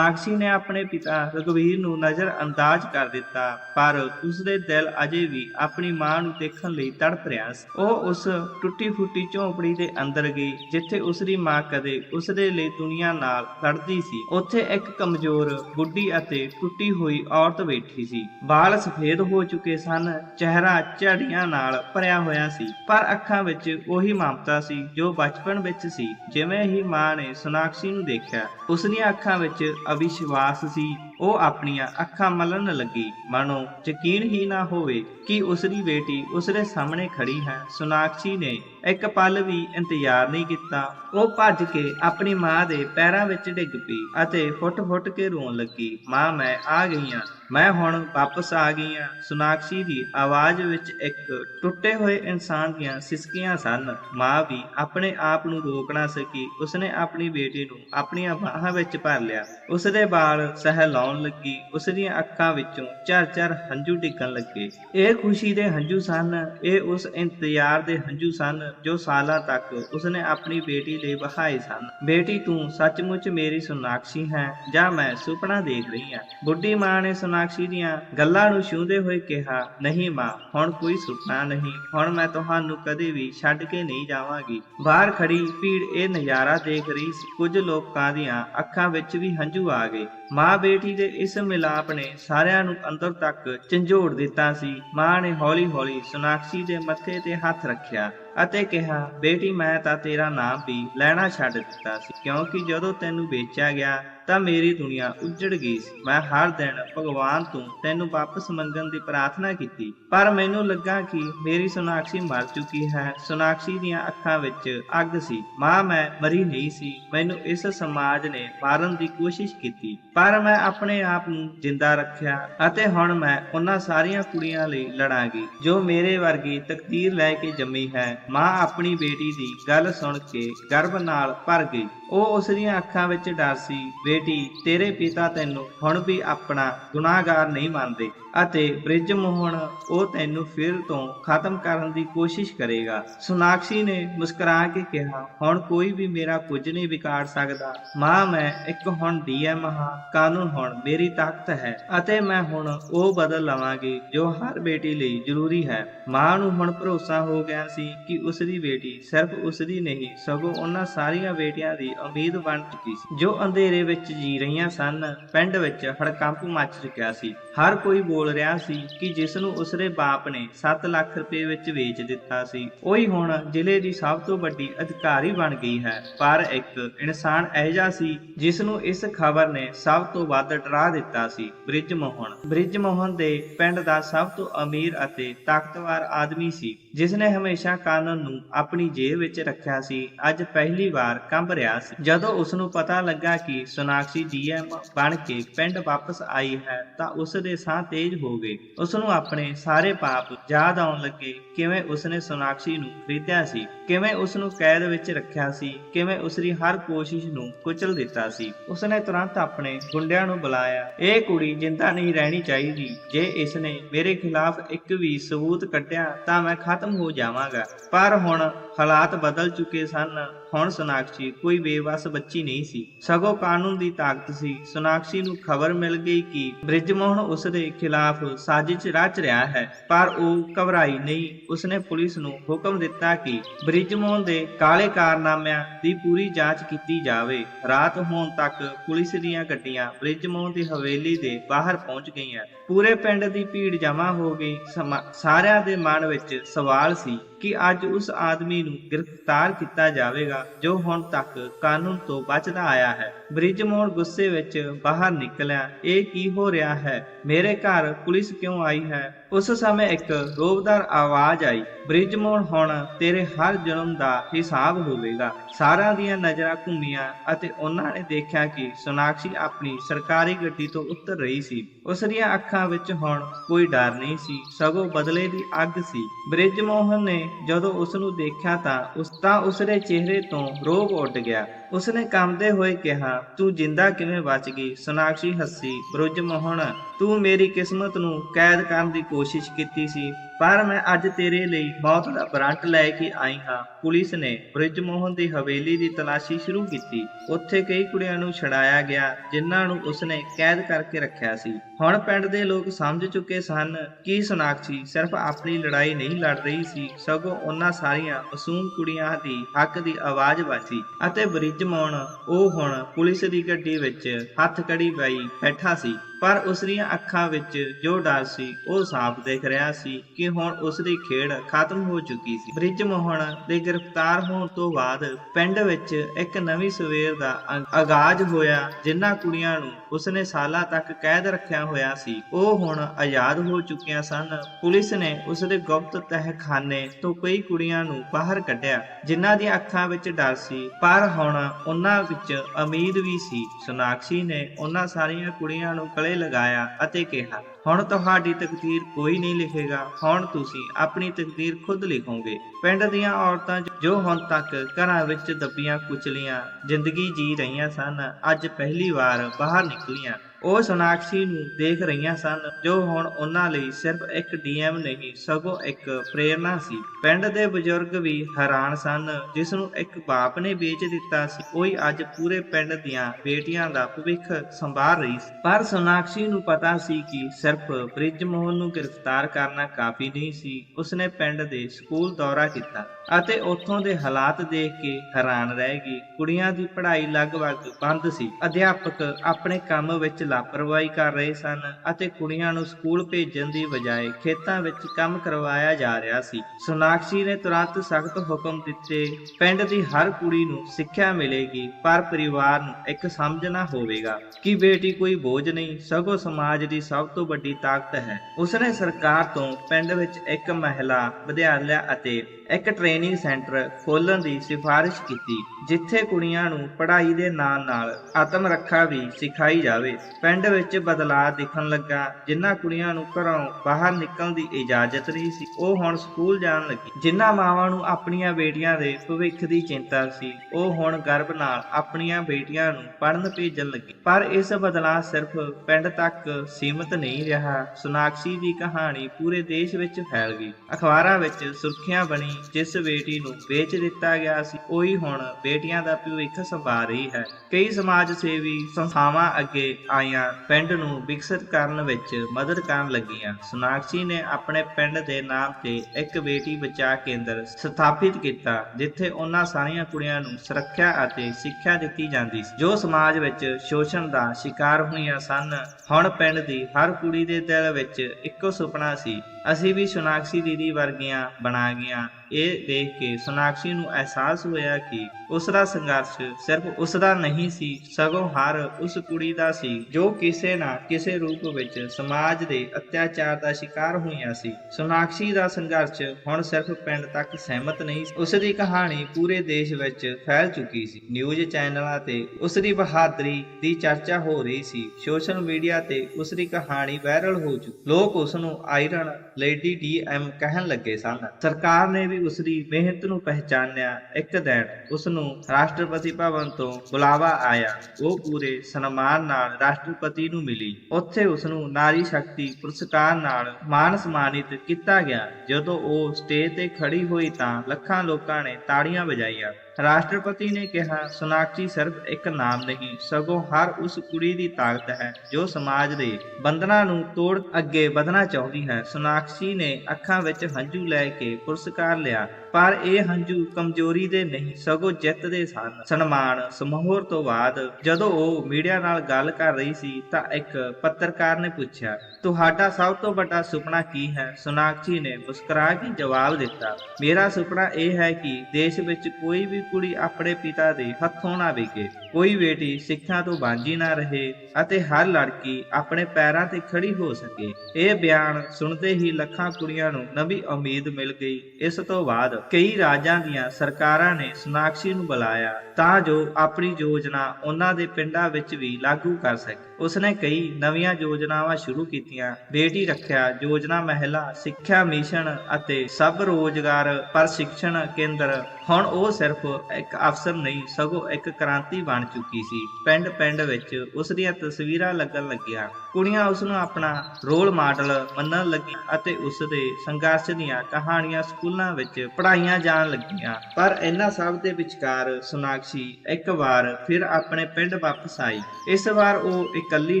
ਸੋਨਾਕਸ਼ੀ ਨੇ ਆਪਣੇ ਪਿਤਾ ਰਘਵੀਰ ਨੂੰ ਨਜ਼ਰ ਅੰਦਾਜ਼ ਕਰ ਦਿੱਤਾ, ਪਰ ਉਸ ਦਿਲ ਅਜੇ ਵੀ ਆਪਣੀ ਮਾਂ ਨੂੰ ਦੇਖਣ ਲਈ ਤੜਪ ਰਿਹਾ ਸੀ। ਉਹ ਉਸ ਟੁੱਟੀ ਫੁੱਟੀ ਝੌਂਪੜੀ ਦੇ ਅੰਦਰ ਗਈ, ਜਿੱਥੇ ਉਸ ਮਾਂ ਕਦੇ ਉਸ ਲਈ ਦੁਨੀਆ ਨਾਲ ਲੜਦੀ ਸੀ। ਉੱਥੇ ਇੱਕ ਕਮਜ਼ੋਰ ਬੁੱਢੀ ਅਤੇ ਟੁੱਟੀ ਹੋਈ ਔਰਤ ਬੈਠੀ ਸੀ। ਵਾਲ ਸਫੇਦ ਹੋ ਚੁੱਕੇ ਸਨ, ਚਿਹਰਾ ਝੜੀਆਂ ਨਾਲ ਭਰਿਆ ਹੋਇਆ ਸੀ, ਪਰ ਅੱਖਾਂ ਵਿੱਚ ਉਹੀ ਮਮਤਾ ਸੀ ਜੋ ਬਚਪਨ ਵਿੱਚ ਸੀ, ਜਿਵੇਂ ਹੀ ਮਾਂ ਨੇ ਸੁਨਾਕਸ਼ੀ ਨੂੰ ਦੇਖਿਆ। ਉਸ ਦੀਆਂ ਅੱਖਾਂ ਵਿੱਚ ਅਵਿਸ਼ਵਾਸ ਸੀ ਉਹ ਆਪਣੀਆਂ ਅੱਖਾਂ ਮਲਣ ਲੱਗੀ। ਮਾਨੋ ਯਕੀਨ ਹੀ ਨਾ ਹੋਵੇ ਕਿ ਉਸਦੀ ਬੇਟੀ ਉਸਦੇ ਸਾਹਮਣੇ ਖੜੀ ਹੈ। ਸੁਨਾਕਸ਼ੀ ਨੇ ਇੱਕ ਪਲ ਵੀ ਇੰਤਜ਼ਾਰ ਨਹੀਂ ਕੀਤਾ। ਉਹ ਭੱਜ ਕੇ ਆਪਣੀ ਮਾਂ ਦੇ ਪੈਰਾਂ ਵਿੱਚ ਡਿੱਗ ਪਈ ਅਤੇ ਫੁੱਟ-ਫੁੱਟ ਕੇ ਰੋਣ ਲੱਗੀ। ਮਾਂ, ਮੈਂ ਆ ਗਈ ਹਾਂ ਮੈਂ ਹੁਣ ਵਾਪਸ ਆ ਗਈ ਹਾਂ ਸੋਨਾਕਸ਼ੀ ਦੀ ਆਵਾਜ਼ ਵਿੱਚ ਇੱਕ ਟੁੱਟੇ ਹੋਏ ਇਨਸਾਨ ਦੀਆਂ ਸਿਸਕੀਆਂ ਸਨ। ਮਾਂ ਵੀ ਆਪਣੇ ਆਪ ਨੂੰ ਰੋਕ ਨਾ ਸਕੀ। ਉਸਨੇ ਆਪਣੀ ਬੇਟੀ ਨੂੰ ਆਪਣੀਆਂ ਬਾਹਾਂ ਵਿੱਚ ਭਰ ਲਿਆ। ਉਸਦੇ ਵਾਲ ਸਹਿਲਾਉਣ ਲੱਗੀ ਉਸ ਦੀਆਂ ਅੱਖਾਂ ਵਿੱਚੋਂ ਚਰ-ਚਰ ਹੰਝੂ ਡਿੱਗਣ ਲੱਗੇ। ਇਹ ਖੁਸ਼ੀ ਦੇ ਹੰਝੂ ਸਨ। ਇਹ ਉਸ ਇੰਤਜ਼ਾਰ ਦੇ ਹੰਝੂ ਸਨ ਜੋ ਸਾਲਾਂ ਤੱਕ ਉਸਨੇ ਆਪਣੀ ਬੇਟੀ ਲਈ ਵਹਾਏ ਸਨ। ਬੇਟੀ, ਤੂੰ ਸੱਚਮੁੱਚ ਮੇਰੀ ਸੋਨਾਕਸ਼ੀ ਹੈ ਜਾਂ ਮੈਂ ਸੁਪਨਾ ਦੇਖ ਰਹੀ ਹਾਂ? ਬੁੱਢੀ ਮਾਂ ਨੇ ਸੁਨਾਕਸ਼ੀ ਦੀਆਂ ਗੱਲਾਂ ਨੂੰ ਛੂੰਹਦੇ ਹੋਏ ਕਿਹਾ, ਨਹੀਂ ਮਾਂ, ਹੁਣ ਕੋਈ ਸੁਪਨਾ ਨਹੀਂ। ਹੁਣ ਮੈਂ ਤੁਹਾਨੂੰ ਕਦੇ ਵੀ ਛੱਡ ਕੇ ਨਹੀਂ ਜਾਵਾਂਗੀ। ਬਾਹਰ ਖੜੀ ਭੀੜ ਇਹ ਨਜ਼ਾਰਾ ਦੇਖ ਰਹੀ ਸੀ। ਕੁਝ ਲੋਕਾਂ ਦੀਆਂ ਅੱਖਾਂ ਵਿੱਚ ਵੀ ਹੰਝੂ ਆ ਗਏ। ਮਾਂ ਬੇਟੀ ਦੇ ਇਸ ਮਿਲਾਪ ਨੇ ਸਾਰਿਆਂ ਨੂੰ ਅੰਦਰ ਤੱਕ ਝੰਜੋੜ ਦਿੱਤਾ ਸੀ। ਮਾਂ ਨੇ ਹੌਲੀ-ਹੌਲੀ ਸੋਨਾਕਸ਼ੀ ਦੇ ਮੱਥੇ ਤੇ ਹੱਥ ਰੱਖਿਆ ਅਤੇ ਕਿਹਾ, ਬੇਟੀ, ਮੈਂ ਤਾਂ ਤੇਰਾ ਨਾਮ ਵੀ ਲੈਣਾ ਛੱਡ ਦਿੱਤਾ ਸੀ, ਕਿਉਂਕਿ ਜਦੋਂ ਤੈਨੂੰ ਵੇਚਿਆ ਗਿਆ ਤਾਂ ਮੇਰੀ ਦੁਨੀਆ ਉੱਜੜ ਗਈ ਸੀ। ਮੈਂ ਹਰ ਦਿਨ ਭਗਵਾਨ ਤੋਂ ਤੈਨੂੰ ਵਾਪਸ ਮੰਗਣ ਦੀ ਪ੍ਰਾਰਥਨਾ ਕੀਤੀ। ਪਰ ਮੈਨੂੰ ਲੱਗਾ ਕਿ ਮੇਰੀ ਸੋਨਾਕਸ਼ੀ ਮਰ ਚੁੱਕੀ ਹੈ। ਸੋਨਾਕਸ਼ੀ ਦੀਆਂ ਅੱਖਾਂ ਵਿੱਚ ਅੱਗ ਸੀ। ਮਾਂ, ਮੈਂ ਮਰੀ ਨਹੀਂ ਸੀ। ਮੈਨੂੰ ਇਸ ਸਮਾਜ ਨੇ ਮਾਰਨ ਦੀ ਕੋਸ਼ਿਸ਼ ਕੀਤੀ। ਪਰ ਮੈਂ ਆਪਣੇ ਆਪ ਨੂੰ ਜਿੰਦਾ ਰੱਖਿਆ ਅਤੇ ਹੁਣ ਮੈਂ ਉਹਨਾਂ ਸਾਰੀਆਂ ਕੁੜੀਆਂ ਲਈ ਲੜਾਂਗੀ, ਜੋ ਮੇਰੇ ਵਰਗੀ ਤਕਦੀਰ ਲੈ ਕੇ ਜੰਮੀ ਹੈ। ਮਾਂ ਆਪਣੀ ਬੇਟੀ ਦੀ ਗੱਲ ਸੁਣ ਕੇ ਗਰਭ ਨਾਲ ਭਰ ਗਈ। ਉਹ ਉਸ ਦੀਆਂ ਅੱਖਾਂ ਵਿੱਚ ਡਰ ਸੀ, ਬੇਟੀ, ਤੇਰੇ ਪਿਤਾ ਤੈਨੂੰ ਹੁਣ ਵੀ ਆਪਣਾ ਗੁਨਾਹਗਾਰ ਨਹੀਂ ਮੰਨਦੇ ਅਤੇ ਬ੍ਰਿਜ ਉਹ ਤੈਨੂੰ ਫਿਰ ਤੋਂ ਖਤਮ ਕਰਨ ਦੀ ਕੋਸ਼ਿਸ਼ ਕਰੇਗਾ। ਸੋਨਾਕਸ਼ੀ ਨੇ ਮੁਸਕਰਾ ਕੇ ਕਿਹਾ, ਹੁਣ ਕੋਈ ਵੀ ਮੇਰਾ ਕੁਝ ਨਹੀਂ ਵਿਗਾੜ ਸਕਦਾ। ਮਾਂ, ਮੈਂ ਇੱਕ ਹੁਣ ਡੀਐਮ ਹਾਂ, ਕਾਨੂੰਨ ਹੁਣ ਮੇਰੀ ਤਾਕਤ ਹੈ ਅਤੇ ਮੈਂ ਹੁਣ ਉਹ ਬਦਲ ਲਵਾਂਗੀ ਜੋ ਹਰ ਬੇਟੀ ਲਈ ਜ਼ਰੂਰੀ ਹੈ। ਮਾਂ ਨੂੰ ਹੁਣ ਭਰੋਸਾ ਹੋ ਗਿਆ ਸੀ ਕਿ ਉਸ ਦੀ ਬੇਟੀ ਸਿਰਫ ਉਸ ਦੀ ਨਹੀਂ, ਸਗੋਂ ਉਹਨਾਂ ਸਾਰੀਆਂ ਬੇਟੀਆਂ ਦੀ ਉਮੀਦ ਬਣ ਚੁੱਕੀ ਸੀ। ਜੋ ਅੰਧੇਰੇ ਵਿੱਚ ਜੀ ਰਹੀਆਂ ਸਨ, ਪਿੰਡ ਵਿੱਚ ਹੜਕੰਪ ਮੱਚ ਚੁੱਕਿਆ ਸੀ। ਹਰ ਕੋਈ ਬੋਲ ਰਿਹਾ ਸੀ ਕਿ ਜਿਸ ਨੂੰ ਉਸਦੇ ਬਾਪ ਨੇ 7 ਲੱਖ ਰੁਪਏ ਵਿੱਚ ਵੇਚ ਦਿੱਤਾ ਸੀ, ਉਹੀ ਹੁਣ ਜ਼ਿਲ੍ਹੇ ਦੀ ਸਭ ਤੋਂ ਵੱਡੀ ਅਧਿਕਾਰੀ ਬਣ ਗਈ ਹੈ। ਪਰ ਇੱਕ ਇਨਸਾਨ ਅਜਿਹਾ ਸੀ ਜਿਸ ਨੂੰ ਇਸ ਖਬਰ ਨੇ ਸਭ ਤੋਂ ਵੱਧ ਡਰਾ ਦਿੱਤਾ ਸੀ ਬ੍ਰਿਜ ਮੋਹਨ ਬ੍ਰਿਜ ਮੋਹਨ ਦੇ ਪਿੰਡ ਦਾ ਸਭ ਤੋਂ ਅਮੀਰ ਅਤੇ ਤਾਕਤਵਰ ਆਦਮੀ ਸੀ। ਜਿਸ ਨੇ ਹਮੇਸ਼ਾ ਕਾਨੂੰਨ ਨੂੰ ਆਪਣੀ ਜੇਬ ਵਿੱਚ ਰੱਖਿਆ ਸੀ, ਅੱਜ ਪਹਿਲੀ ਵਾਰ ਕੰਬ ਰਿਹਾ ਸੀ। ਜਦੋਂ ਉਸ ਨੂੰ ਪਤਾ ਲੱਗਾ ਕਿ ਸੋਨਾਕਸ਼ੀ ਡੀਐਮ ਬਣ ਕੇ ਪਿੰਡ ਵਾਪਸ ਆਈ ਹੈ, ਤਾਂ ਉਸ ਦੇ ਸਾਹ ਤੇਜ਼ ਹੋ ਗਏ। ਉਸ ਨੂੰ ਆਪਣੇ ਸਾਰੇ ਪਾਪ ਯਾਦ ਆਉਣ ਲੱਗੇ, ਕਿਵੇਂ ਉਸ ਨੇ ਸੋਨਾਕਸ਼ੀ ਨੂੰ ਖਰੀਦਿਆ ਸੀ, ਕਿਵੇਂ ਉਸ ਨੂੰ ਕੈਦ ਵਿੱਚ ਰੱਖਿਆ ਸੀ, ਕਿਵੇਂ ਉਸ ਦੀ ਹਰ ਕੋਸ਼ਿਸ਼ ਨੂੰ ਕੁਚਲ ਦਿੱਤਾ ਸੀ। ਉਸ ਨੇ ਤੁਰੰਤ ਆਪਣੇ ਗੁੰਡਿਆਂ ਨੂੰ ਬੁਲਾਇਆ, ਇਹ ਕੁੜੀ ਜਿੰਦਾ ਨਹੀਂ ਰਹਿਣੀ ਚਾਹੀਦੀ। ਜੇ ਇਸ ਨੇ ਮੇਰੇ ਖਿਲਾਫ ਇੱਕ ਵੀ ਸਬੂਤ ਕੱਢਿਆ, ਤਾਂ ਮੈਂ ਖਤਮ ਹੋ ਜਾਵਾਂਗਾ। ਪਰ ਹੁਣ ਹਾਲਾਤ ਬਦਲ ਚੁੱਕੇ ਸਨ। ਹੁਣ ਸੋਨਾਕਸ਼ੀ ਕੋਈ ਬੇਵਸ ਬੱਚੀ ਨਹੀਂ ਸੀ। ਸਗੋਂ ਕਾਨੂੰਨ ਦੀ ਤਾਕਤ ਸੀ। ਸੋਨਾਕਸ਼ੀ ਨੂੰ ਖਬਰ ਮਿਲ ਗਈ ਕਿ ਬ੍ਰਿਜਮੋਹਨ ਉਸ ਦੇ ਖਿਲਾਫ ਸਾਜ਼ਿਸ਼ ਰਚ ਰਿਹਾ ਹੈ, ਪਰ ਉਹ ਘਬਰਾਈ ਨਹੀਂ। ਉਸਨੇ ਪੁਲਿਸ ਨੂੰ ਹੁਕਮ ਦਿੱਤਾ ਕਿ ਬ੍ਰਿਜਮੋਹਨ ਦੇ ਕਾਲੇ ਕਾਰਨਾਮਿਆਂ ਦੀ ਪੂਰੀ ਜਾਂਚ ਕੀਤੀ ਜਾਵੇ। ਰਾਤ ਹੋਣ ਤੱਕ ਪੁਲਿਸ ਦੀਆਂ ਗੱਡੀਆਂ ਬ੍ਰਿਜਮੋਹਨ ਦੀ ਹਵੇਲੀ ਦੇ ਬਾਹਰ ਪਹੁੰਚ ਗਈਆਂ। ਪੂਰੇ ਪਿੰਡ ਦੀ ਭੀੜ ਜਮ੍ਹਾਂ ਹੋ ਗਈ। ਸਮਾ- ਸਾਰਿਆਂ ਦੇ ਮਨ ਵਿੱਚ ਸਵਾਲ ਸੀ ਕਿ ਅੱਜ ਉਸ ਆਦਮੀ ਨੂੰ ਗ੍ਰਿਫਤਾਰ ਕੀਤਾ ਜਾਵੇਗਾ, ਜੋ ਹੁਣ ਤੱਕ ਕਾਨੂੰਨ ਤੋਂ ਬਚਦਾ ਆਇਆ ਹੈ। ਬ੍ਰਿਜਮੋਹਨ ਗੁੱਸੇ ਵਿੱਚ ਬਾਹਰ ਨਿਕਲਿਆ, ਇਹ ਕੀ ਹੋ ਰਿਹਾ ਹੈ? ਮੇਰੇ ਘਰ ਪੁਲਿਸ ਕਿਉਂ ਆਈ ਹੈ? ਉਸ ਸਮੇਂ ਇੱਕ ਰੋਬਦਾਰ ਆਵਾਜ਼ ਆਈ ਬ੍ਰਿਜਮੋਹਨ ਹੁਣ ਤੇਰੇ ਹਰ ਜਨਮ ਦਾ ਹਿਸਾਬ ਹੋਵੇਗਾ। ਸਾਰਿਆਂ ਦੀਆਂ ਨਜ਼ਰਾਂ ਘੁੰਮੀਆਂ ਅਤੇ ਉਹਨਾਂ ਨੇ ਦੇਖਿਆ ਕਿ ਸੋਨਾਕਸ਼ੀ ਆਪਣੀ ਸਰਕਾਰੀ ਗੱਡੀ ਤੋਂ ਉਤਰ ਰਹੀ ਸੀ। ਉਸ ਦੀਆਂ ਅੱਖਾਂ ਵਿੱਚ ਹੁਣ ਕੋਈ ਡਰ ਨਹੀਂ ਸੀ, ਸਗੋਂ ਬਦਲੇ ਦੀ ਅੱਗ ਸੀ। ਬ੍ਰਿਜਮੋਹਨ ਨੇ ਜਦੋਂ ਉਸ ਨੂੰ ਦੇਖਿਆ ਤਾਂ ਉਸ ਤਾਂ ਉਸਦੇ ਚਿਹਰੇ ਤੋਂ ਰੋਬ ਉੱਡ ਗਿਆ। ਉਸਨੇ ਕੰਮਦੇ ਹੋਏ ਕਿਹਾ, ਤੂੰ ਜਿੰਦਾ ਕਿਵੇਂ ਬਚ ਗਈ? ਸੁਨਾਕਸ਼ੀ ਹੱਸੀ ਬ੍ਰਿਜਮੋਹਨ ਤੂੰ ਮੇਰੀ ਕਿਸਮਤ ਨੂੰ ਕੈਦ ਕਰਨ ਦੀ ਕੋਸ਼ਿਸ਼ ਕੀਤੀ ਸੀ। ਪਰ ਮੈਂ ਅੱਜ ਤੇਰੇ ਲਈ ਮੌਤ ਦਾ ਬਰੰਟ ਲੈ ਕੇ ਆਈ ਹਾਂ। ਪੁਲਿਸ ਨੇ ਬ੍ਰਿਜਮੋਹਨ ਦੀ ਹਵੇਲੀ ਦੀ ਤਲਾਸ਼ੀ ਸ਼ੁਰੂ ਕੀਤੀ। ਉੱਥੇ ਕਈ ਕੁੜੀਆਂ ਨੂੰ ਛਡਾਇਆ ਗਿਆ, ਜਿਨ੍ਹਾਂ ਨੂੰ ਉਸਨੇ ਕੈਦ ਕਰਕੇ ਰੱਖਿਆ ਸੀ। ਹੁਣ ਪਿੰਡ ਦੇ ਲੋਕ ਸਮਝ ਚੁੱਕੇ ਸਨ, ਕਿ ਸੋਨਾਕਸ਼ੀ ਸਿਰਫ ਆਪਣੀ ਲੜਾਈ ਨਹੀਂ ਲੜ ਰਹੀ ਸੀ, ਸਗੋਂ ਉਹਨਾਂ ਸਾਰੀਆਂ ਮਾਸੂਮ ਕੁੜੀਆਂ ਦੀ ਹੱਕ ਦੀ ਆਵਾਜ਼ ਬਾਜੀ ਅਤੇ ਬ੍ਰਿਜ ਮੋਹਨ ਉਹ ਹੁਣ ਪੁਲਿਸ ਦੀ ਗੱਡੀ ਵਿੱਚ ਹੱਥ ਕੜੀ ਪਾਈ ਬੈਠਾ ਸੀ। ਪਰ ਉਸ ਦੀਆਂ ਅੱਖਾਂ ਵਿੱਚ ਜੋ ਡਰ ਸੀ, ਉਹ ਸਾਫ਼ ਦਿਖ ਰਿਹਾ ਸੀ ਕਿ ਹੁਣ ਉਸ ਦੀ ਖੇਡ ਖਤਮ ਹੋ ਚੁੱਕੀ ਸੀ। ਬ੍ਰਿਜ ਮੋਹਨ ਦੇ ਗ੍ਰਿਫਤਾਰ ਹੋਣ ਤੋਂ ਬਾਅਦ ਪਿੰਡ ਵਿੱਚ ਇੱਕ ਨਵੀਂ ਸਵੇਰ ਦਾ ਆਗਾਜ਼ ਹੋਇਆ, ਜਿਨ੍ਹਾਂ ਕੁੜੀਆਂ ਨੂੰ ਉਸਨੇ ਸਾਲਾਂ ਤੱਕ ਕੈਦ ਰੱਖਿਆ ਹੋਇਆ ਸੀ। ਉਹ ਹੁਣ ਆਜ਼ਾਦ ਹੋ ਚੁੱਕੀਆਂ ਸਨ। ਪੁਲਿਸ ਨੇ ਉਸ ਦੇ ਗੁਪਤ ਤਹਿਖਾਨੇ ਤੋਂ ਕਈ ਕੁੜੀਆਂ ਨੂੰ ਬਾਹਰ ਕੱਢਿਆ, ਜਿਨ੍ਹਾਂ ਦੀਆਂ ਅੱਖਾਂ ਵਿੱਚ ਡਰ ਸੀ। ਪਰ ਹੁਣ ਉਹਨਾਂ ਵਿੱਚ ਉਮੀਦ ਵੀ ਸੀ। ਸੋਨਾਕਸ਼ੀ ਨੇ ਉਹਨਾਂ ਸਾਰੀਆਂ ਕੁੜੀਆਂ ਨੂੰ ਕਲੇ ਗਲੇ ਲਗਾਇਆ ਅਤੇ ਕਿਹਾ, ਹੁਣ ਤੁਹਾਡੀ ਤਕਦੀਰ ਕੋਈ ਨਹੀਂ ਲਿਖੇਗਾ, ਹੁਣ ਤੁਸੀਂ ਆਪਣੀ ਤਕਦੀਰ ਖੁਦ ਲਿਖੋਗੇ। ਪਿੰਡ ਦੀਆਂ ਔਰਤਾਂ ਜੋ ਹੁਣ ਤੱਕ ਘਰਾਂ ਵਿੱਚ ਦੱਬੀਆਂ ਕੁਚਲੀਆਂ ਜ਼ਿੰਦਗੀ ਜੀ ਰਹੀਆਂ ਸਨ, ਅੱਜ ਪਹਿਲੀ ਵਾਰ ਬਾਹਰ ਨਿਕਲੀਆਂ। ਉਹ ਸੋਨਾਕਸ਼ੀ ਨੂੰ ਦੇਖ ਰਹੀਆਂ ਸਨ, ਜੋ ਹੁਣ ਉਹਨਾਂ ਲਈ ਸਿਰਫ ਇੱਕ ਡੀਐਮ ਨਹੀਂ, ਸਗੋਂ ਇੱਕ ਪ੍ਰੇਰਣਾ ਸੀ। ਪਿੰਡ ਦੇ ਬਜ਼ੁਰਗ ਵੀ ਹੈਰਾਨ ਸਨ, ਜਿਸ ਨੂੰ ਇੱਕ ਬਾਪ ਨੇ ਵੇਚ ਦਿੱਤਾ ਸੀ, ਉਹੀ ਅੱਜ ਪੂਰੇ ਪਿੰਡ ਦੀਆਂ ਬੇਟੀਆਂ ਦਾ ਭਵਿੱਖ ਸੰਭਾਲ ਰਹੀ ਸੀ। ਪਰ ਸੋਨਾਕਸ਼ੀ ਨੂੰ ਪਤਾ ਸੀ ਕਿ ਸਿਰਫ ਬ੍ਰਿਜ ਮੋਹਨ ਨੂੰ ਗ੍ਰਿਫਤਾਰ ਕਰਨਾ ਕਾਫੀ ਨਹੀਂ ਸੀ, ਉਸਨੇ ਪਿੰਡ ਦੇ ਸਕੂਲ ਦੌਰਾ ਕੀਤਾ। ਅਤੇ ਉੱਥੋਂ ਦੇ ਹਾਲਾਤ ਦੇਖ ਕੇ ਹੈਰਾਨ ਰਹਿ ਗਈ। ਕੁੜੀਆਂ ਦੀ ਪੜ੍ਹਾਈ ਲਗਭਗ ਬੰਦ ਸੀ। ਅਧਿਆਪਕ ਆਪਣੇ ਕੰਮ ਵਿੱਚ ਲਾਪਰਵਾਹੀ ਕਰ ਰਹੇ ਸਨ ਅਤੇ ਕੁੜੀਆਂ ਨੂੰ ਸਕੂਲ ਭੇਜਣ ਦੀ ਬਜਾਏ ਖੇਤਾਂ ਵਿੱਚ ਕੰਮ ਕਰਵਾਇਆ ਜਾ ਰਿਹਾ ਸੀ। ਸੋਨਾਕਸ਼ੀ ਨੇ ਤੁਰੰਤ ਸਖਤ ਹੁਕਮ ਦਿੱਤੇ। ਪਿੰਡ ਦੀ ਹਰ ਕੁੜੀ ਨੂੰ ਸਿੱਖਿਆ ਮਿਲੇਗੀ, ਪਰ ਪਰਿਵਾਰ ਨੂੰ ਇੱਕ ਸਮਝਣਾ ਹੋਵੇਗਾ ਕਿ ਬੇਟੀ ਕੋਈ ਬੋਝ ਨਹੀਂ, ਸਗੋਂ ਸਮਾਜ ਦੀ ਸਭ ਤੋਂ ਵੱਡੀ ਤਾਕਤ ਹੈ। ਉਸਨੇ ਸਰਕਾਰ ਤੋਂ ਪਿੰਡ ਵਿੱਚ ਇੱਕ ਮਹਿਲਾ, ਵਿਦਿਆਲਿਆ ਅਤੇ ਇੱਕ ਟ੍ਰੇਨ ਟ੍ਰੇਨਿੰਗ ਸੈਂਟਰ ਖੋਲਣ ਦੀ ਸਿਫਾਰਿਸ਼ ਕੀਤੀ, ਜਿੱਥੇ ਕੁੜੀਆਂ ਨੂੰ ਪੜ੍ਹਾਈ ਦੇ ਨਾਲ-ਨਾਲ ਆਤਮ ਰੱਖਿਆ ਵੀ ਸਿਖਾਈ ਜਾਵੇ। ਪਿੰਡ ਵਿੱਚ ਬਦਲਾਅ ਦਿਖਣ ਲੱਗਾ ਜਿਨ੍ਹਾਂ ਕੁੜੀਆਂ ਨੂੰ ਘਰੋਂ ਬਾਹਰ ਨਿਕਲਣ ਦੀ ਇਜਾਜ਼ਤ ਨਹੀਂ ਸੀ, ਉਹ ਹੁਣ ਸਕੂਲ ਜਾਣ ਲੱਗੀ। ਜਿਨ੍ਹਾਂ ਮਾਵਾਂ ਨੂੰ ਆਪਣੀਆਂ ਬੇਟੀਆਂ ਦੇ ਭਵਿੱਖ ਦੀ ਚਿੰਤਾ ਸੀ, ਉਹ ਹੁਣ ਗਰਭ ਨਾਲ ਆਪਣੀਆਂ ਬੇਟੀਆਂ ਨੂੰ ਪੜ੍ਹਨ ਭੇਜਣ ਲੱਗੀ। ਪਰ ਇਸ ਬਦਲਾਅ ਸਿਰਫ ਪਿੰਡ ਤੱਕ ਸੀਮਿਤ ਨਹੀਂ ਰਿਹਾ, ਸੋਨਾਕਸ਼ੀ ਦੀ ਕਹਾਣੀ ਪੂਰੇ ਦੇਸ਼ ਵਿੱਚ ਫੈਲ ਗਈ। ਅਖਬਾਰਾਂ ਵਿੱਚ ਸੁਰਖੀਆਂ ਬਣੀ, ਜਿਸ ਬੇਟੀ ਨੂੰ ਵੇਚ ਦਿੱਤਾ ਗਿਆ ਸੀ, ਉਹੀ ਹੁਣ ਬੇਟੀਆਂ ਦਾ ਭਵਿੱਖ ਸੰਭਾਲ ਰਹੀ ਹੈ। ਕਈ ਸਮਾਜ ਸੇਵੀ ਸੰਸਥਾਵਾਂ ਅੱਗੇ ਆਈਆਂ, ਪਿੰਡ ਨੂੰ ਵਿਕਸਿਤ ਕਰਨ ਵਿੱਚ ਮਦਦ ਕਰਨ ਲੱਗੀਆਂ। ਸੋਨਾਕਸ਼ੀ ਨੇ ਆਪਣੇ ਪਿੰਡ ਦੇ ਨਾਮ ਤੇ ਇੱਕ ਬੇਟੀ ਬਚਾ ਕੇਂਦਰ ਸਥਾਪਿਤ ਕੀਤਾ, ਜਿੱਥੇ ਉਹਨਾਂ ਸਾਰੀਆਂ ਕੁੜੀਆਂ ਨੂੰ ਸੁਰੱਖਿਆ ਅਤੇ ਸਿੱਖਿਆ ਦਿੱਤੀ ਜਾਂਦੀ ਸੀ। ਜੋ ਸਮਾਜ ਵਿੱਚ ਸ਼ੋਸ਼ਣ ਦਾ ਸ਼ਿਕਾਰ ਹੋਈਆਂ ਸਨ, ਹੁਣ ਪਿੰਡ ਦੀ ਹਰ ਕੁੜੀ ਦੇ ਦਿਲ ਵਿੱਚ ਇੱਕੋ ਸੁਪਨਾ ਸੀ ਅਸੀਂ ਵੀ ਸੁਨਾਕਸ਼ੀ ਦੀਦੀ ਵਰਗੀਆਂ ਬਣਾ ਗਈਆਂ। ਇਹ ਦੇਖ ਕੇ ਸੋਨਾਕਸ਼ੀ ਨੂੰ ਅਹਿਸਾਸ ਹੋਇਆ ਕਿ ਉਸ ਦਾ ਸੰਘਰਸ਼ ਸਿਰਫ ਉਸ ਦਾ ਨਹੀਂ ਸੀ, ਸਗੋਂ ਹਰ ਉਸ ਕੁੜੀ ਦਾ ਸੀ, ਜੋ ਕਿਸੇ ਨਾ ਕਿਸੇ ਰੂਪ ਵਿੱਚ ਸਮਾਜ ਦੇ ਅਤਿਆਚਾਰ ਦਾ ਸ਼ਿਕਾਰ ਹੋਈਆਂ ਸੀ। ਸੋਨਾਕਸ਼ੀ ਦਾ ਸੰਘਰਸ਼ ਹੁਣ ਸਿਰਫ ਪਿੰਡ ਤੱਕ ਸਹਿਮਤ ਨਹੀਂ ਸੀ। ਉਸ ਦੀ ਕਹਾਣੀ ਪੂਰੇ ਦੇਸ਼ ਵਿੱਚ ਫੈਲ ਚੁੱਕੀ ਸੀ। ਨਿਊਜ਼ ਚੈਨਲਾਂ ਤੇ ਉਸ ਦੀ ਬਹਾਦਰੀ ਦੀ ਚਰਚਾ ਹੋ ਰਹੀ ਸੀ। ਸੋਸ਼ਲ ਮੀਡੀਆ ਤੇ ਉਸ ਦੀ ਕਹਾਣੀ ਵਾਇਰਲ ਹੋ ਚੁੱਕੀ ਲੋਕ ਉਸ ਨੂੰ ਆਇਰਨ ਲੇਡੀ ਡੀਐਮ ਕਹਿਣ ਲੱਗੇ ਸਨ। ਸਰਕਾਰ ਨੇ ਵੀ ਉਸ ਦੀ ਮਿਹਨਤ ਨੂੰ ਪਹਿਚਾਨਿਆ। ਇੱਕ ਦਿਨ ਉਸ ਨੂੰ ਰਾਸ਼ਟਰਪਤੀ ਭਵਨ ਤੋਂ ਬੁਲਾਵਾ ਆਇਆ। ਉਹ ਪੂਰੇ ਸਨਮਾਨ ਨਾਲ ਰਾਸ਼ਟਰਪਤੀ ਨੂੰ ਮਿਲੀ। ਉੱਥੇ ਉਸ ਨੂੰ ਨਾਰੀ ਸ਼ਕਤੀ ਪੁਰਸਕਾਰ ਨਾਲ ਮਾਨ ਸਨਮਾਨਿਤ ਕੀਤਾ ਗਿਆ। ਜਦੋਂ ਉਹ ਸਟੇਜ ਤੇ ਖੜੀ ਹੋਈ ਤਾਂ ਲੱਖਾਂ ਲੋਕਾਂ ਨੇ ਤਾੜੀਆਂ ਵਜਾਈਆਂ। ਰਾਸ਼ਟਰਪਤੀ ਨੇ ਕਿਹਾ, ਸੋਨਾਕਸ਼ੀ ਸਿਰਫ ਇੱਕ ਨਾਮ ਨਹੀਂ, ਸਗੋਂ ਹਰ ਉਸ ਕੁੜੀ ਦੀ ਤਾਕਤ ਹੈ ਜੋ ਸਮਾਜ ਦੇ ਬੰਧਨਾਂ ਨੂੰ ਤੋੜ ਅੱਗੇ ਵਧਣਾ ਚਾਹੁੰਦੀ ਹੈ। ਸੋਨਾਕਸ਼ੀ ਨੇ ਅੱਖਾਂ ਵਿੱਚ ਹੰਝੂ ਲੈ ਕੇ ਪੁਰਸਕਾਰ ਲਿਆ। ਪਰ ਇਹ ਹੰਝੂ ਕਮਜ਼ੋਰੀ ਦੇ ਨਹੀਂ, ਸਗੋਂ ਜਿੱਤ ਦੇ ਸਨ। ਸਨਮਾਨ ਸਮੂਹਰ ਤੋਂ ਬਾਅਦ ਜਦੋਂ ਉਹ ਮੀਡੀਆ ਨਾਲ ਗੱਲ ਕਰ ਰਹੀ ਸੀ ਤਾਂ ਇੱਕ ਪੱਤਰਕਾਰ ਨੇ ਪੁੱਛਿਆ, ਤੁਹਾਡਾ ਸਭ ਤੋਂ ਵੱਡਾ ਸੁਪਨਾ ਕੀ ਹੈ? ਸੋਨਾਕਸ਼ੀ ਨੇ ਮੁਸਕਰਾ ਕੇ ਜਵਾਬ ਦਿੱਤਾ, ਮੇਰਾ ਸੁਪਨਾ ਇਹ ਹੈ ਕਿ ਦੇਸ਼ ਵਿੱਚ ਕੋਈ ਵੀ ਕੁੜੀ ਆਪਣੇ ਪਿਤਾ ਦੇ ਹੱਥੋਂ ਨਾ ਵਿਕੇ। ਕੋਈ ਬੇਟੀ ਸਿੱਖਿਆ ਤੋਂ ਵਾਂਝੀ ਨਾ ਰਹੇ ਅਤੇ ਹਰ ਲੜਕੀ ਆਪਣੇ ਪੈਰਾਂ ਤੇ ਖੜੀ ਹੋ ਸਕੇ। ਇਹ ਬਿਆਨ ਸੁਣਦੇ ਹੀ ਲੱਖਾਂ ਕੁੜੀਆਂ ਨੂੰ ਨਵੀਂ ਉਮੀਦ ਮਿਲ ਗਈ। ਇਸ ਤੋਂ ਬਾਅਦ ਕਈ ਰਾਜਾਂ ਦੀਆਂ ਸਰਕਾਰਾਂ ਨੇ ਸੋਨਾਕਸ਼ੀ ਨੂੰ ਬੁਲਾਇਆ ਤਾਂ ਜੋ ਆਪਣੀ ਯੋਜਨਾ ਉਹਨਾਂ ਦੇ ਪਿੰਡਾਂ ਵਿੱਚ ਵੀ ਲਾਗੂ ਕਰ ਸਕੇ। ਉਸਨੇ ਕਈ ਨਵੀਆਂ ਯੋਜਨਾਵਾਂ ਸ਼ੁਰੂ ਕੀਤੀਆਂ। ਬੇਟੀ ਰੱਖਿਆ, ਯੋਜਨਾ ਮਹਿਲਾ, ਸਿੱਖਿਆ ਮਿਸ਼ਨ ਅਤੇ ਸਭ ਰੋਜ਼ਗਾਰ ਪ੍ਰਸ਼ਿਕਸ਼ਣ ਕੇਂਦਰ। ਹੁਣ ਉਹ ਸਿਰਫ ਇੱਕ ਅਫਸਰ ਨਹੀਂ, ਸਗੋਂ ਇੱਕ ਕ੍ਰਾਂਤੀ ਬਣ ਚੁੱਕੀ ਸੀ। ਪਿੰਡ ਪਿੰਡ ਵਿੱਚ ਉਸ ਦੀਆਂ ਤਸਵੀਰਾਂ ਲੱਗਣ ਲੱਗੀਆਂ। ਕੁੜੀਆਂ ਉਸ ਨੂੰ ਆਪਣਾ ਰੋਲ ਮਾਡਲ ਮੰਨਣ ਲੱਗੀਆਂ ਅਤੇ ਉਸ ਦੇ ਸੰਘਰਸ਼ ਦੀਆਂ ਕਹਾਣੀਆਂ ਸਕੂਲਾਂ ਵਿੱਚ ਪੜ੍ਹਾਈਆਂ ਜਾਣ ਲੱਗੀਆਂ। ਪਰ ਇਹਨਾਂ ਸਭ ਦੇ ਵਿਚਕਾਰ ਸੁਨਾਕਸ਼ੀ ਇੱਕ ਵਾਰ ਫਿਰ ਆਪਣੇ ਪਿੰਡ ਵਾਪਸ ਆਈ। ਇਸ ਵਾਰ ਉਹ ਇੱਕ ਇਕੱਲੀ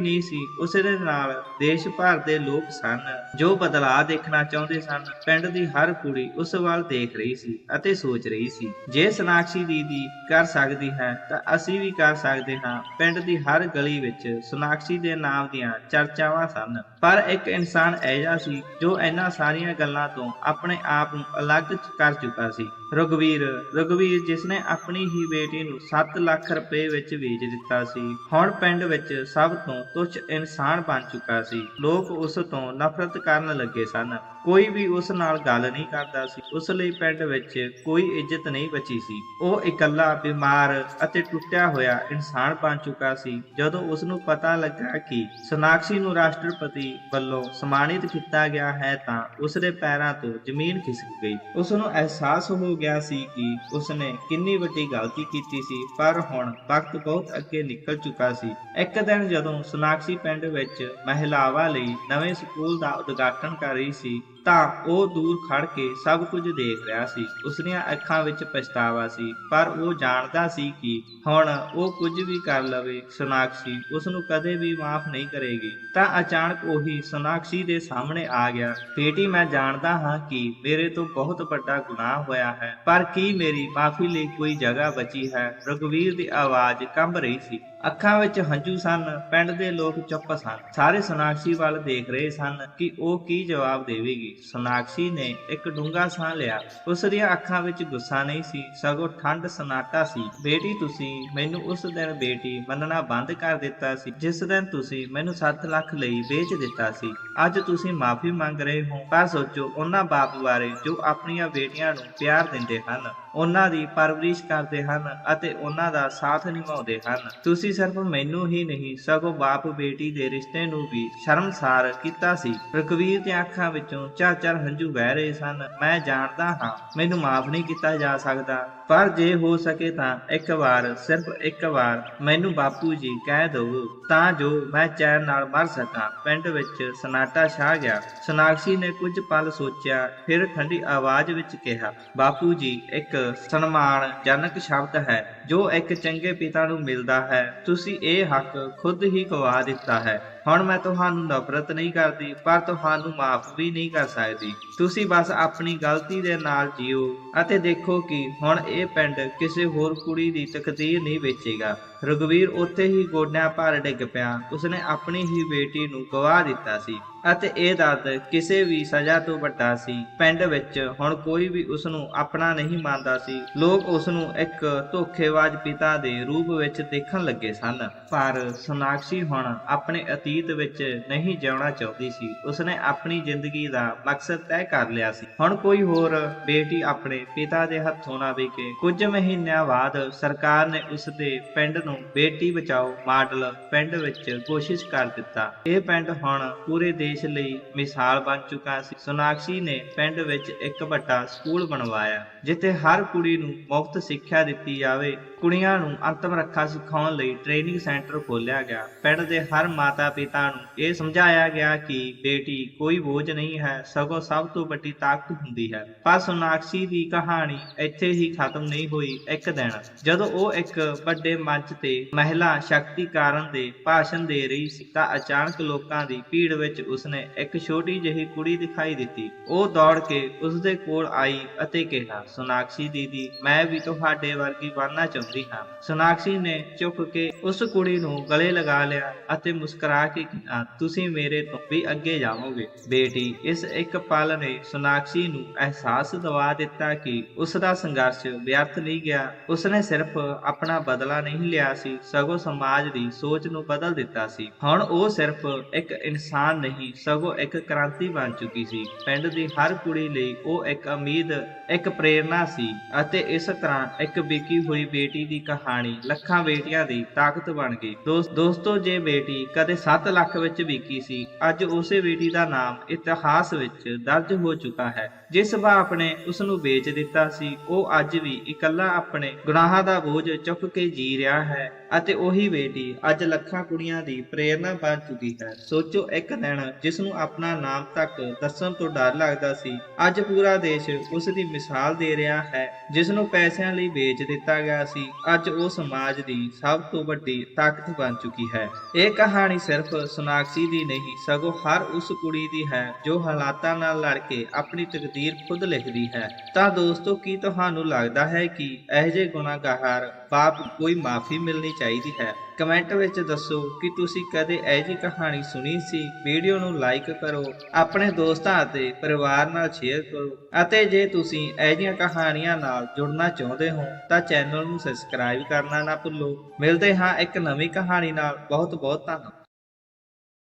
ਨਹੀਂ ਸੀ, ਉਸ ਦੇ ਨਾਲ ਦੇਸ਼ ਭਰ ਦੇ ਲੋਕ ਸਨ, ਜੋ ਬਦਲਾਅ ਦੇਖਣਾ ਚਾਹੁੰਦੇ ਸਨ। ਪਿੰਡ ਦੀ ਹਰ ਕੁੜੀ ਉਸ ਵੱਲ ਦੇਖ ਰਹੀ ਸੀ ਅਤੇ ਸੋਚ ਰਹੀ ਸੀ, ਜੇ ਸੋਨਾਕਸ਼ੀ ਦੀਦੀ ਕਰ ਸਕਦੀ ਹੈ, ਤਾਂ ਅਸੀਂ ਵੀ ਕਰ ਸਕਦੇ ਹਾਂ। ਪਿੰਡ ਦੀ ਹਰ ਗਲੀ ਵਿੱਚ ਸੋਨਾਕਸ਼ੀ ਦੇ ਨਾਮ ਦੀਆਂ ਚਰਚਾਵਾਂ ਸਨ। ਪਰ ਇੱਕ ਇਨਸਾਨ ਐਜਾ ਸੀ, ਜੋ ਇਹਨਾਂ ਸਾਰੀਆਂ ਗੱਲਾਂ ਤੋਂ ਆਪਣੇ ਆਪ ਨੂੰ ਅਲੱਗ ਕਰ ਚੁੱਕਾ ਸੀ। ਰਘਵੀਰ ਰਘਵੀਰ ਜਿਸ ਨੇ ਆਪਣੀ ਹੀ ਬੇਟੀ ਨੂੰ 7 ਲੱਖ ਰੁਪਏ ਵਿੱਚ ਵੇਚ ਦਿੱਤਾ ਸੀ, ਹੁਣ ਪਿੰਡ ਵਿੱਚ ਸਭ ਤੋਂ ਤੁੱਛ ਇਨਸਾਨ ਬਣ ਚੁੱਕਾ ਸੀ। ਲੋਕ ਉਸ ਤੋਂ ਨਫ਼ਰਤ ਕਰਨ ਲੱਗੇ ਸਨ। ਕੋਈ ਵੀ ਉਸ ਨਾਲ ਗੱਲ ਨਹੀਂ ਕਰਦਾ ਸੀ। ਉਸ ਲਈ ਪਿੰਡ ਵਿੱਚ ਕੋਈ ਇੱਜ਼ਤ ਨਹੀਂ ਬਚੀ ਸੀ। ਉਹ ਇਕੱਲਾ, ਬਿਮਾਰ ਅਤੇ ਟੁੱਟਿਆ ਹੋਇਆ ਇਨਸਾਨ ਬਣ ਚੁੱਕਾ ਸੀ। ਜਦੋਂ ਉਸ ਨੂੰ ਪਤਾ ਲੱਗਾ ਕਿ ਸੋਨਾਕਸ਼ੀ ਨੂੰ ਰਾਸ਼ਟਰਪਤੀ ਵੱਲੋਂ ਸਨਮਾਨਿਤ ਕੀਤਾ ਗਿਆ ਹੈ ਤਾਂ ਉਸ ਦੇ ਪੈਰਾਂ ਤੋਂ ਜ਼ਮੀਨ ਖਿਸਕ ਗਈ। ਉਸ ਨੂੰ ਅਹਿਸਾਸ ਹੋ ਗਿਆ ਸੀ ਕਿ ਉਸਨੇ ਕਿੰਨੀ ਵੱਡੀ ਗਲਤੀ ਕੀਤੀ ਸੀ, ਪਰ ਹੁਣ ਵਕਤ ਬਹੁਤ ਅੱਗੇ ਨਿਕਲ ਚੁੱਕਾ ਸੀ। ਇੱਕ ਦਿਨ ਜਦੋਂ ਸੋਨਾਕਸ਼ੀ ਪਿੰਡ ਵਿੱਚ ਮਹਿਲਾਵਾਂ ਲਈ ਨਵੇਂ ਸਕੂਲ ਦਾ ਉਦਘਾਟਨ ਕਰ ਰਹੀ ਸੀ ਤਾਂ ਉਹ ਦੂਰ ਖੜ ਕੇ ਸਭ ਕੁਝ ਦੇਖ ਰਿਹਾ ਸੀ। ਉਸਦੀਆਂ ਅੱਖਾਂ ਵਿੱਚ ਪਛਤਾਵਾ ਸੀ, ਪਰ ਉਹ ਜਾਣਦਾ ਸੀ ਕਿ ਹੁਣ ਉਹ ਕੁਝ ਵੀ ਕਰ ਲਵੇ ਸੋਨਾਕਸ਼ੀ ਉਸ ਨੂੰ ਕਦੇ ਵੀ ਮਾਫ ਨਹੀਂ ਕਰੇਗੀ। ਤਾਂ ਅਚਾਨਕ ਉਹੀ ਸੋਨਾਕਸ਼ੀ ਦੇ ਸਾਹਮਣੇ ਆ ਗਿਆ। ਬੇਟੀ, ਮੈਂ ਜਾਣਦਾ ਹਾਂ ਕਿ ਮੇਰੇ ਤੋਂ ਬਹੁਤ ਵੱਡਾ ਗੁਨਾਹ ਹੋਇਆ ਹੈ, ਪਰ ਕੀ ਮੇਰੀ ਮਾਫੀ ਲਈ ਕੋਈ ਜਗ੍ਹਾ ਬਚੀ ਹੈ? ਰਘਵੀਰ ਦੀ ਆਵਾਜ਼ ਕੰਬ ਰਹੀ ਸੀ। ਅੱਖਾਂ ਵਿੱਚ ਹੰਝੂ ਸਨ, ਪਿੰਡ ਦੇ ਲੋਕ ਚੁੱਪ ਸਨ। ਸਾਰੇ ਸੋਨਾਕਸ਼ੀ ਵੱਲ ਦੇਖ ਰਹੇ ਸਨ ਕਿ ਉਹ ਕੀ ਜਵਾਬ ਦੇਵੇਗੀ। ਸੋਨਾਕਸ਼ੀ ਨੇ ਇੱਕ ਡੂੰਘਾ ਸਾਹ ਲਿਆ। ਉਸ ਦੀਆਂ ਅੱਖਾਂ ਵਿੱਚ ਗੁੱਸਾ ਨਹੀਂ ਸੀ, ਸਗੋਂ ਠੰਡ ਸਨਾਟਾ ਸੀ। ਬੇਟੀ, ਤੁਸੀਂ ਮੈਨੂੰ ਉਸ ਦਿਨ ਬੇਟੀ ਮੰਨਣਾ ਬੰਦ ਕਰ ਦਿੱਤਾ ਸੀ, ਜਿਸ ਦਿਨ ਤੁਸੀਂ ਮੈਨੂੰ 7 ਲੱਖ ਲਈ ਵੇਚ ਦਿੱਤਾ ਸੀ। ਅੱਜ ਤੁਸੀਂ ਮਾਫੀ ਮੰਗ ਰਹੇ ਹੋ, ਪਰ ਸੋਚੋ ਉਹਨਾਂ ਬਾਪ ਬਾਰੇ ਜੋ ਆਪਣੀਆਂ ਬੇਟੀਆਂ ਨੂੰ ਪਿਆਰ ਦਿੰਦੇ ਹਨ। ਉਹਨਾਂ ਦੀ ਪਰਵਰਿਸ਼ ਕਰਦੇ ਹਨ ਅਤੇ ਉਹਨਾਂ ਦਾ ਸਾਥ ਨਿਭਾਉਂਦੇ ਹਨ। ਤੁਸੀਂ ਸਿਰਫ ਮੈਨੂੰ ਹੀ ਨਹੀਂ, ਸਗੋਂ ਬਾਪ ਬੇਟੀ ਦੇ ਰਿਸ਼ਤੇ ਨੂੰ ਵੀ ਸ਼ਰਮਸਾਰ ਕੀਤਾ ਸੀ। ਰਕਵੀਰ ਦੀਆਂ ਅੱਖਾਂ ਵਿੱਚੋਂ ਚਾਰ-ਚਾਰ ਹੰਝੂ ਵਹਿ ਰਹੇ ਸਨ। ਮੈਂ ਜਾਣਦਾ ਹਾਂ, ਮੈਨੂੰ ਮਾਫ ਨਹੀਂ ਕੀਤਾ ਜਾ ਸਕਦਾ, ਪਰ ਜੇ ਹੋ ਸਕੇ ਤਾਂ ਇੱਕ ਵਾਰ, ਸਿਰਫ ਇੱਕ ਵਾਰ ਮੈਨੂੰ ਬਾਪੂ ਜੀ ਕਹਿ ਦਿਓ ਤਾਂ ਜੋ ਮੈਂ ਚੈਨ ਨਾਲ ਮਰ ਸਕਾਂ। ਪਿੰਡ ਵਿੱਚ ਸਨਾਟਾ ਛਾ ਗਿਆ। ਸਨਾਕਸ਼ੀ ਨੇ ਕੁਝ ਪਲ ਸੋਚਿਆ, ਫਿਰ ਠੰਡੀ ਆਵਾਜ਼ ਵਿੱਚ ਕਿਹਾ, ਬਾਪੂ ਜੀ, ਇੱਕ ਸਨਮਾਨ ਜਨਕ ਸ਼ਬਦ ਹੈ, ਜੋ ਇੱਕ ਚੰਗੇ ਪਿਤਾ ਨੂੰ ਮਿਲਦਾ ਹੈ। ਤੁਸੀਂ ਇਹ ਹੱਕ ਖੁਦ ਹੀ ਗਵਾ ਦਿੱਤਾ ਹੈ। ਹੁਣ ਮੈਂ ਤੁਹਾਨੂੰ ਨਫ਼ਰਤ ਨਹੀਂ ਕਰਦੀ, ਪਰ ਤੁਹਾਨੂੰ ਮਾਫ ਵੀ ਨਹੀਂ ਕਰ ਸਕਦੀ। ਤੁਸੀਂ ਬਸ ਆਪਣੀ ਗਲਤੀ ਦੇ ਨਾਲ ਜੀਓ ਅਤੇ ਦੇਖੋ ਕਿ ਹੁਣ ਇਹ ਪਿੰਡ ਕਿਸੇ ਹੋਰ ਕੁੜੀ ਦੀ ਤਕਦੀਰ ਨਹੀਂ ਵੇਚੇਗਾ। ਰਘਵੀਰ ਉੱਥੇ ਹੀ ਗੋਡਿਆਂ ਭਾਰ ਡਿੱਗ ਪਿਆ। ਉਸਨੇ ਆਪਣੀ ਹੀ ਬੇਟੀ ਨੂੰ ਗਵਾ ਦਿੱਤਾ ਸੀ ਅਤੇ ਇਹ ਦਰਦ ਕਿਸੇ ਵੀ ਸਜ਼ਾ ਤੋਂ ਵੱਡਾ ਸੀ। ਪਿੰਡ ਵਿੱਚ ਹੁਣ ਕੋਈ ਵੀ ਉਸ ਨੂੰ ਆਪਣਾ ਨਹੀਂ ਮੰਨਦਾ ਸੀ। ਲੋਕ ਉਸ ਨੂੰ ਇੱਕ ਧੋਖੇਬਾਜ਼ ਪਿਤਾ ਦੇ ਰੂਪ ਵਿੱਚ ਦੇਖਣ ਲੱਗੇ ਸਨ। ਪਰ ਸੋਨਾਕਸ਼ੀ ਹੁਣ ਆਪਣੇ ਅਤੀਤ ਵਿੱਚ ਨਹੀਂ ਜਿਉਣਾ ਚਾਹੁੰਦੀ ਸੀ। ਉਸਨੇ ਆਪਣੀ ਜ਼ਿੰਦਗੀ ਦਾ ਮਕਸਦ ਤੈਅ ਕਰ ਲਿਆ ਸੀ। ਹੁਣ ਕੋਈ ਹੋਰ ਬੇਟੀ ਆਪਣੇ ਪਿਤਾ ਦੇ ਹੱਥੋਂ ਨਾ ਵਿਕੇ ਕੁਝ ਮਹੀਨਿਆਂ ਬਾਅਦ ਸਰਕਾਰ ਨੇ ਉਸ ਦੇ ਪਿੰਡ ਨੂੰ ਬੇਟੀ ਬਚਾਓ ਮਾਡਲ ਪਿੰਡ ਵਿੱਚ ਕੋਸ਼ਿਸ਼ ਕਰ ਦਿੱਤਾ। ਇਹ ਪਿੰਡ ਹੁਣ ਪੂਰੇ ਦੇਸ਼ ਲਈ ਮਿਸਾਲ ਬਣ ਚੁੱਕਾ ਸੀ। ਸੋਨਾਕਸ਼ੀ ਨੇ ਪਿੰਡ ਵਿੱਚ ਇੱਕ ਵੱਡਾ ਸਕੂਲ ਬਣਵਾਇਆ, ਜਿੱਥੇ ਹਰ ਕੁੜੀ ਨੂੰ ਮੁਫਤ ਸਿੱਖਿਆ ਦਿੱਤੀ ਜਾਵੇ। ਕੁੜੀਆਂ ਨੂੰ ਅੰਤਮ ਰੱਖਾ ਸਿਖਾਉਣ ਲਈ ਟ੍ਰੇਨਿੰਗ ਸੈਂਟਰ ਖੋਲ੍ਹਿਆ ਗਿਆ। ਪਿੰਡ ਦੇ ਹਰ ਮਾਤਾ ਪਿਤਾ ਨੂੰ। ਇਹ ਸਮਝਾਇਆ ਗਿਆ ਕਿ, ਬੇਟੀ, ਕੋਈ ਬੋਝ ਨਹੀਂ ਹੈ, ਸਗੋਂ ਸਭ ਤੋਂ ਵੱਡੀ ਤਾਕਤ ਹੁੰਦੀ ਹੈ। ਪਰ ਸੋਨਾਕਸ਼ੀ ਦੀ ਕਹਾਣੀ ਇੱਥੇ ਹੀ ਖਤਮ ਨਹੀਂ ਹੋਈ ਇੱਕ ਦਿਨ। ਜਦੋਂ ਉਹ ਇੱਕ ਵੱਡੇ ਮੰਚ ਤੇ ਮਹਿਲਾ ਸ਼ਕਤੀਕਰਨ ਦੇ ਭਾਸ਼ਣ ਦੇ ਰਹੀ ਸੀ ਤਾਂ ਅਚਾਨਕ ਲੋਕਾਂ ਦੀ ਭੀੜ ਵਿੱਚ ਉਸਨੇ ਇੱਕ ਛੋਟੀ ਜਿਹੀ ਕੁੜੀ ਦਿਖਾਈ ਦਿੱਤੀ। ਉਹ ਦੌੜ ਕੇ ਉਸਦੇ ਕੋਲ ਆਈ ਅਤੇ ਕਿਹਾ, ਸੋਨਾਕਸ਼ੀ ਦੀਦੀ, ਮੈਂ ਵੀ ਤੁਹਾਡੇ ਵਰਗੀ ਬਣਨਾ ਚਾਹੁੰਦੀ ਹਾਂ। ਸੋਨਾਕਸ਼ੀ ਨੇ ਚੁੱਕ ਕੇ ਉਸ ਕੁੜੀ ਨੂੰ ਗਲੇ ਲਗਾ ਲਿਆ ਅਤੇ ਮੁਸਕਰਾ ਕੇ ਤੁਸੀਂ ਮੇਰੇ ਤੋਂ ਵੀ ਅੱਗੇ ਜਾਵੋਗੇ। ਬੇਟੀ, ਇਸ ਇੱਕ ਪਲ ਨੇ ਸੋਨਾਕਸ਼ੀ ਨੂੰ ਅਹਿਸਾਸ ਦਿਵਾ ਦਿੱਤਾ ਕਿ ਉਸ ਦਾ ਸੰਘਰਸ਼ ਵਿਅਰਥ ਨਹੀਂ ਗਿਆ। ਉਸਨੇ ਸਿਰਫ ਆਪਣਾ ਬਦਲਾ ਨਹੀਂ ਲਿਆ ਸੀ, ਸਗੋਂ ਸਮਾਜ ਦੀ ਸੋਚ ਨੂੰ ਬਦਲ ਦਿੱਤਾ ਸੀ। ਹੁਣ ਉਹ ਸਿਰਫ ਇੱਕ ਇਨਸਾਨ ਨਹੀਂ, ਸਗੋਂ ਇੱਕ ਕ੍ਰਾਂਤੀ ਬਣ ਚੁੱਕੀ ਸੀ। ਪਿੰਡ ਦੀ ਹਰ ਕੁੜੀ ਲਈ ਉਹ ਇੱਕ ਉਮੀਦ, ਇੱਕ ਪ੍ਰੇਰਣਾ ਸੀ ਅਤੇ ਇਸ ਤਰ੍ਹਾਂ ਇੱਕ ਵਿਕੀ ਹੋਈ ਬੇਟੀ ਦੀ ਕਹਾਣੀ ਲੱਖਾਂ ਬੇਟੀਆਂ ਦੀ ਤਾਕਤ ਬਣ ਗਈ। ਦੋਸਤ ਦੋਸਤੋ, ਜੇ ਬੇਟੀ ਕਦੇ 7 ਲੱਖ ਵਿੱਚ ਵਿਕੀ ਸੀ। ਅੱਜ ਉਸੇ ਬੇਟੀ ਦਾ ਨਾਮ ਇਤਿਹਾਸ ਵਿੱਚ ਦਰਜ ਹੋ ਚੁੱਕਾ ਹੈ। ਜਿਸ ਬਾਪ ਨੇ ਉਸ ਨੂੰ ਵੇਚ ਦਿੱਤਾ ਸੀ, ਉਹ ਅੱਜ ਵੀ ਇਕੱਲਾ ਆਪਣੇ ਗੁਨਾਹਾਂ ਦਾ ਬੋਝ ਚੁੱਕ ਕੇ ਜੀ ਰਿਹਾ ਹੈ ਅਤੇ ਉਹੀ ਬੇਟੀ ਅੱਜ ਲੱਖਾਂ ਕੁੜੀਆਂ ਦੀ ਪ੍ਰੇਰਣਾ ਬਣ ਚੁੱਕੀ ਹੈ। ਸੋਚੋ ਇੱਕ ਦਿਨ ਜਿਸ ਨੂੰ ਆਪਣਾ ਨਾਮ ਤੱਕ ਦੱਸਣ ਤੋਂ ਡਰ ਲੱਗਦਾ ਸੀ, ਅੱਜ ਪੂਰਾ ਦੇਸ਼ ਉਸ ਦੀ ਮਿਸਾਲ ਦੇ ਰਿਹਾ ਹੈ ਜਿਸ ਨੂੰ ਪੈਸਿਆਂ ਲਈ ਵੇਚ ਦਿੱਤਾ ਗਿਆ ਸੀ। ਅੱਜ ਉਹ ਸਮਾਜ ਦੀ ਸਭ ਤੋਂ ਵੱਡੀ ਤਾਕਤ ਬਣ ਚੁੱਕੀ ਹੈ। ਇਹ ਕਹਾਣੀ ਸਿਰਫ ਸੁਨਾਕਸੀ ਦੀ ਨਹੀਂ, ਸਗੋਂ ਹਰ ਉਸ ਕੁੜੀ ਦੀ ਹੈ, ਜੋ ਹਾਲਾਤਾਂ ਨਾਲ ਲੜ ਕੇ ਆਪਣੀ ਤਕਦੀਰ ਖੁਦ ਲਿਖਦੀ ਹੈ। ਤਾਂ ਦੋਸਤੋ, ਕੀ ਤੁਹਾਨੂੰ ਲੱਗਦਾ ਹੈ ਕਿ ਇਹ ਜਿਹੇ ਗੁਨਾਹਗਾਰ ਬਾਪ ਕੋਈ ਮਾਫੀ ਮਿਲਣੀ ਚਾਹੀਦੀ ਹੈ? ਕਮੈਂਟ ਵਿੱਚ ਦੱਸੋ ਕਿ ਤੁਸੀਂ ਕਦੇ ਇਹ ਜਿਹੀ ਕਹਾਣੀ ਸੁਣੀ ਸੀ? ਵੀਡੀਓ ਨੂੰ ਲਾਈਕ ਕਰੋ, ਆਪਣੇ ਦੋਸਤਾਂ ਅਤੇ ਪਰਿਵਾਰ ਨਾਲ ਸ਼ੇਅਰ ਕਰੋ। ਅਤੇ ਜੇ ਤੁਸੀਂ ਇਹ ਜਿਹੀਆਂ ਕਹਾਣੀਆਂ ਨਾਲ ਜੁੜਨਾ ਚਾਹੁੰਦੇ ਹੋ, ਤਾਂ ਚੈਨਲ ਨੂੰ ਸਬਸਕ੍ਰਾਈਬ ਕਰਨਾ ਨਾ ਭੁੱਲੋ। ਮਿਲਦੇ ਹਾਂ ਇੱਕ ਨਵੀਂ ਕਹਾਣੀ ਨਾਲ। ਬਹੁਤ ਬਹੁਤ ਧੰਨਵਾਦ।